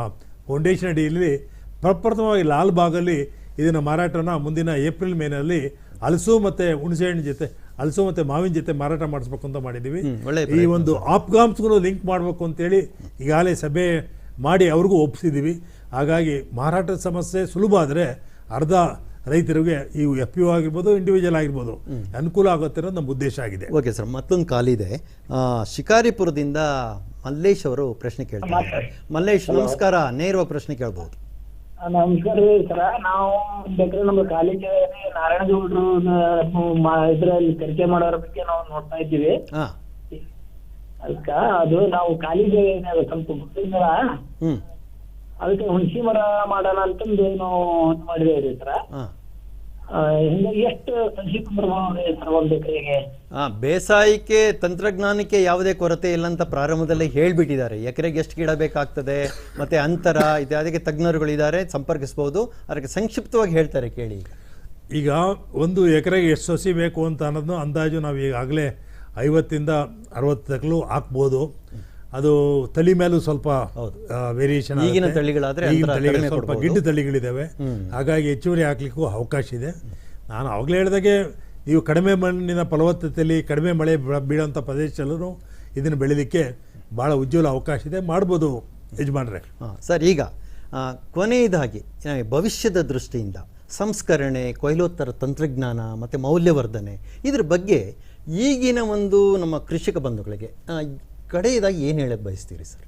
ಫೌಂಡೇಶನ್ ಅಡಿಯಲ್ಲಿ ಪ್ರಪ್ರಥಮವಾಗಿ ಲಾಲ್ ಬಾಗಲ್ಲಿ ಇದನ್ನು ಮಾರಾಟನ ಮುಂದಿನ ಏಪ್ರಿಲ್ ಮೇನಲ್ಲಿ ಹಲಸು ಮತ್ತು ಹುಣಸೆಹಣ್ಣು ಜೊತೆ ಹಲಸು ಮತ್ತು ಮಾವಿನ ಜೊತೆ ಮಾರಾಟ ಮಾಡಿಸ್ಬೇಕು ಅಂತ ಮಾಡಿದ್ದೀವಿ ಈ ಒಂದು ಆಪ್ಗಾಮ್ಸ್ಗೂ ಲಿಂಕ್ ಮಾಡಬೇಕು ಅಂತೇಳಿ ಈಗಾಗಲೇ ಸಭೆ ಮಾಡಿ ಅವ್ರಿಗೂ ಒಪ್ಪಿಸಿದ್ದೀವಿ ಹಾಗಾಗಿ ಮಾರಾಟದ ಸಮಸ್ಯೆ ಸುಲಭ ಆದರೆ ಅರ್ಧ ರೈತರಿಗೆ ಈ ಎಫ್ ಯು ಆಗಿರ್ಬೋದು ಇಂಡಿವಿಜುವಲ್ ಆಗಿರ್ಬೋದು ಅನುಕೂಲ ಆಗುತ್ತೆ ಅನ್ನೋದು ನಮ್ಮ ಉದ್ದೇಶ ಆಗಿದೆ. ಓಕೆ ಸರ್ ಮತ್ತೊಂದು ಕಾಲಿದೆ ಶಿಕಾರಿಪುರದಿಂದ ಮಲ್ಲೇಶ್ ಅವರು ಪ್ರಶ್ನೆ ಕೇಳ್ತಾರೆ. ಮಲ್ಲೇಶ್ ನಮಸ್ಕಾರ. ನೇರವಾಗಿ ಪ್ರಶ್ನೆ ಕೇಳ್ಬೋದು. ನಮಸ್ಕಾರ ರೀ ಸರ. ನಾವು ಬೇಕಾದ್ರೆ ನಮ್ಮ ಕಾಲೇಜ್ ನಾರಾಯಣಗೌಡರು ಇದ್ರಲ್ಲಿ ಪರಿಚಯ ಮಾಡೋರ ಬಗ್ಗೆ ನಾವು ನೋಡ್ತಾ ಇದ್ದೀವಿ. ಅದಕ್ಕ ಅದು ನಾವು ಕಾಲೇಜ್ ಸ್ವಲ್ಪ ಗೊತ್ತಿಲ್ಲ ಹ್ಞೂ ಅದಕ್ಕೆ ಹುಣಸಿ ಮರ ಮಾಡೋಣ ಅಂತಂದು ನಾವು ಮಾಡಿದೇವ್ರಿ ಸರ. ಎಷ್ಟು ಒಂದು ಎಕರೆಗೆ ಬೇಸಾಯಕ್ಕೆ ತಂತ್ರಜ್ಞಾನಕ್ಕೆ ಯಾವುದೇ ಕೊರತೆ ಇಲ್ಲ ಅಂತ ಪ್ರಾರಂಭದಲ್ಲಿ ಹೇಳ್ಬಿಟ್ಟಿದ್ದಾರೆ. ಎಕರೆಗೆ ಎಷ್ಟು ಗಿಡ ಬೇಕಾಗ್ತದೆ ಮತ್ತೆ ಅಂತರ ಇತ್ಯಾದಿಗೆ ತಜ್ಞರುಗಳಿದ್ದಾರೆ ಸಂಪರ್ಕಿಸಬಹುದು ಅದಕ್ಕೆ ಸಂಕ್ಷಿಪ್ತವಾಗಿ ಹೇಳ್ತಾರೆ ಕೇಳಿ. ಈಗ ಈಗ ಒಂದು ಎಕರೆಗೆ ಎಷ್ಟು ಸಸಿ ಬೇಕು ಅಂತ ಅನ್ನೋದನ್ನು ಅಂದಾಜು ನಾವು ಈಗಾಗಲೇ ಐವತ್ತಿಂದ ಅರವತ್ತು ತಕ್ಕಲು ಹಾಕ್ಬೋದು. ಅದು ತಳಿ ಮೇಲೂ ಸ್ವಲ್ಪ ಹೌದು. ವೇರಿಯೇಷನ್ ಈಗಿನ ತಳಿಗಳಾದ್ರೆ ಈಗಿನ ಕಡಿಮೆ ಸ್ವಲ್ಪ ಗಿಡ್ಡು ತಳಿಗಳಿದ್ದಾವೆ ಹಾಗಾಗಿ ಹೆಚ್ಚುವರಿ ಹಾಕ್ಲಿಕ್ಕೂ ಅವಕಾಶ ಇದೆ. ನಾನು ಆವಾಗಲೇ ಹೇಳಿದಾಗೆ ನೀವು ಕಡಿಮೆ ಮಣ್ಣಿನ ಫಲವತ್ತತೆಯಲ್ಲಿ ಕಡಿಮೆ ಮಳೆ ಬೀಳ- ಬೀಳೋಂಥ ಪ್ರದೇಶದಲ್ಲೂ ಇದನ್ನು ಬೆಳೀಲಿಕ್ಕೆ ಭಾಳ ಉಜ್ವಲ ಅವಕಾಶ ಇದೆ. ಮಾಡ್ಬೋದು ಯಜಮಾನ್ರೆ. ಹಾಂ ಸರ್ ಈಗ ಕೊನೆಯದಾಗಿ ಭವಿಷ್ಯದ ದೃಷ್ಟಿಯಿಂದ ಸಂಸ್ಕರಣೆ ಕೊಯ್ಲೋತ್ತರ ತಂತ್ರಜ್ಞಾನ ಮತ್ತು ಮೌಲ್ಯವರ್ಧನೆ ಇದ್ರ ಬಗ್ಗೆ ಈಗಿನ ಒಂದು ನಮ್ಮ ಕೃಷಿಕ ಬಂಧುಗಳಿಗೆ ಕಡೆಯದಾಗಿ ಏನು ಹೇಳಕ್ಕೆ ಬಯಸ್ತೀರಿ ಸರ್?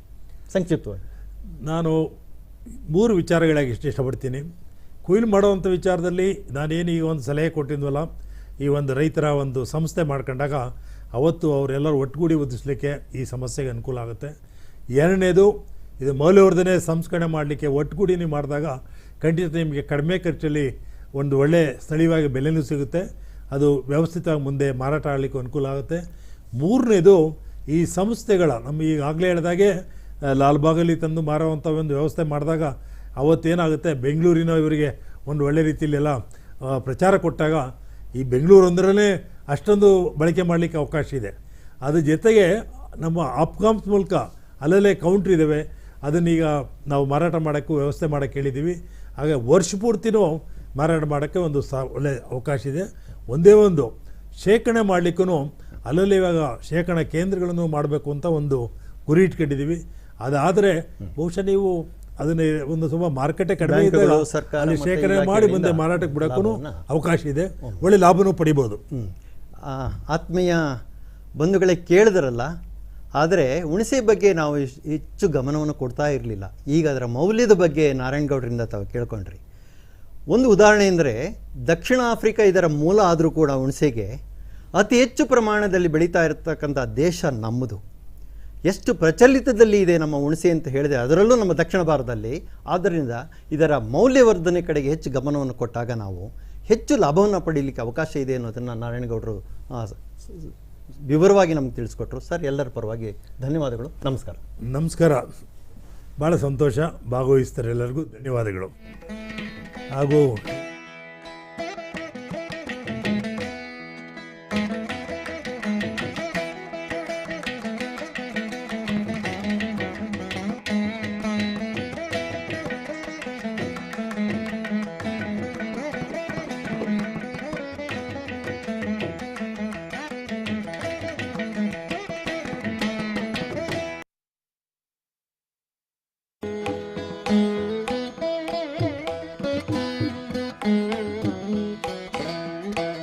ಸಂಕ್ಷಿಪ್ತವಾಗಿ. ನಾನು ಮೂರು ವಿಚಾರಗಳಾಗಿ ಇಷ್ಟು ಇಷ್ಟಪಡ್ತೀನಿ. ಕೊಯ್ಲು ಮಾಡುವಂಥ ವಿಚಾರದಲ್ಲಿ ನಾನೇನು ಈ ಒಂದು ಸಲಹೆ ಕೊಟ್ಟಿದ್ವಲ್ಲ, ಈ ಒಂದು ರೈತರ ಒಂದು ಸಂಸ್ಥೆ ಮಾಡ್ಕೊಂಡಾಗ ಅವತ್ತು ಅವರೆಲ್ಲರೂ ಒಟ್ಟುಗೂಡಿ ಒದಿಸ್ಲಿಕ್ಕೆ ಈ ಸಮಸ್ಯೆಗೆ ಅನುಕೂಲ ಆಗುತ್ತೆ. ಎರಡನೇದು, ಇದು ಮೌಲ್ಯವರ್ಧನೆ ಸಂಸ್ಕರಣೆ ಮಾಡಲಿಕ್ಕೆ ಒಟ್ಟುಗೂಡಿ ನೀವು ಮಾಡಿದಾಗ ಖಂಡಿತ ನಿಮಗೆ ಕಡಿಮೆ ಖರ್ಚಲ್ಲಿ ಒಂದು ಒಳ್ಳೆ ಸ್ಥಳೀಯವಾಗಿ ಬೆಲೆನೂ ಸಿಗುತ್ತೆ. ಅದು ವ್ಯವಸ್ಥಿತವಾಗಿ ಮುಂದೆ ಮಾರಾಟ ಆಗಲಿಕ್ಕೆ ಅನುಕೂಲ ಆಗುತ್ತೆ. ಮೂರನೇದು ಈ ಸಂಸ್ಥೆಗಳ, ನಮ್ಮ ಈಗಾಗಲೇ ಹೇಳಿದಾಗೆ ಲಾಲ್ಬಾಗಲ್ಲಿ ತಂದು ಮಾರುವಂಥ ಒಂದು ವ್ಯವಸ್ಥೆ ಮಾಡಿದಾಗ ಅವತ್ತೇನಾಗುತ್ತೆ? ಬೆಂಗಳೂರಿನ ಇವರಿಗೆ ಒಂದು ಒಳ್ಳೆ ರೀತಿಯಲ್ಲೆಲ್ಲ ಪ್ರಚಾರ ಕೊಟ್ಟಾಗ ಈ ಬೆಂಗಳೂರು ಅಂದ್ರೇ ಅಷ್ಟೊಂದು ಬಳಕೆ ಮಾಡಲಿಕ್ಕೆ ಅವಕಾಶ ಇದೆ. ಅದ್ರ ಜೊತೆಗೆ ನಮ್ಮ ಆಪ್ಕಾಮ್ಸ್ ಮೂಲಕ ಅಲ್ಲಲ್ಲೇ ಕೌಂಟ್ರ್ ಇದ್ದಾವೆ ಅದನ್ನೀಗ ನಾವು ಮಾರಾಟ ಮಾಡೋಕ್ಕೂ ವ್ಯವಸ್ಥೆ ಮಾಡೋಕ್ಕೆ ಹೇಳಿದ್ದೀವಿ ಹಾಗೆ ವರ್ಷ ಪೂರ್ತಿನೂ ಮಾರಾಟ ಮಾಡೋಕ್ಕೆ ಒಂದು ಸಾ, ಒಳ್ಳೆ ಅವಕಾಶ ಇದೆ. ಒಂದೇ ಒಂದು ಶೇಖರಣೆ ಮಾಡಲಿಕ್ಕೂ ಅಲ್ಲಲ್ಲಿ ಇವಾಗ ಶೇಖರಣಾ ಕೇಂದ್ರಗಳನ್ನು ಮಾಡಬೇಕು ಅಂತ ಒಂದು ಗುರಿ ಇಟ್ಕೊಂಡಿದ್ದೀವಿ. ಅದಾದರೆ ಬಹುಶಃ ನೀವು ಅದನ್ನ ಒಂದು ಸ್ವಲ್ಪ ಮಾರುಕಟ್ಟೆ ಕಡಿಮೆ ಇದೆ. ಅಲ್ಲಿ ಶೇಖರಣೆ ಮಾಡಿ ಮುಂದೆ ಮಾರಾಟಕ್ಕೆ ಬಿಡೋಕ್ಕೂ ಅವಕಾಶ ಇದೆ. ಒಳ್ಳೆ ಲಾಭನೂ ಪಡಿಬೋದು. ಆತ್ಮೀಯ ಬಂಧುಗಳೇ ಕೇಳಿದ್ರಲ್ಲ ಆದರೆ ಹುಣಸೆ ಬಗ್ಗೆ ನಾವು ಹೆಚ್ಚು ಗಮನವನ್ನು ಕೊಡ್ತಾ ಇರಲಿಲ್ಲ. ಈಗ ಅದರ ಮೌಲ್ಯದ ಬಗ್ಗೆ ನಾರಾಯಣಗೌಡರಿಂದ ತಾವು ಕೇಳ್ಕೊಂಡ್ರಿ. ಒಂದು ಉದಾಹರಣೆ ಅಂದರೆ ದಕ್ಷಿಣ ಆಫ್ರಿಕಾ ಇದರ ಮೂಲ ಆದರೂ ಕೂಡ ಹುಣಸೆಗೆ ಅತಿ ಹೆಚ್ಚು ಪ್ರಮಾಣದಲ್ಲಿ ಬೆಳೀತಾ ಇರತಕ್ಕಂಥ ದೇಶ ನಮ್ಮದು. ಎಷ್ಟು ಪ್ರಚಲಿತದಲ್ಲಿ ಇದೆ ನಮ್ಮ ಹುಣಸೆ ಅಂತ ಹೇಳಿದೆ ಅದರಲ್ಲೂ ನಮ್ಮ ದಕ್ಷಿಣ ಭಾರತದಲ್ಲಿ. ಆದ್ದರಿಂದ ಇದರ ಮೌಲ್ಯವರ್ಧನೆ ಕಡೆಗೆ ಹೆಚ್ಚು ಗಮನವನ್ನು ಕೊಟ್ಟಾಗ ನಾವು ಹೆಚ್ಚು ಲಾಭವನ್ನು ಪಡೀಲಿಕ್ಕೆ ಅವಕಾಶ ಇದೆ ಅನ್ನೋದನ್ನು ನಾರಾಯಣಗೌಡರು ವಿವರವಾಗಿ ನಮ್ಗೆ ತಿಳಿಸ್ಕೊಟ್ರು. ಸರ್, ಎಲ್ಲರ ಪರವಾಗಿ ಧನ್ಯವಾದಗಳು. ನಮಸ್ಕಾರ. ನಮಸ್ಕಾರ. ಭಾಳ ಸಂತೋಷ. ಭಾಗವಹಿಸ್ತಾರೆ ಎಲ್ಲರಿಗೂ ಧನ್ಯವಾದಗಳು. ಹಾಗೂ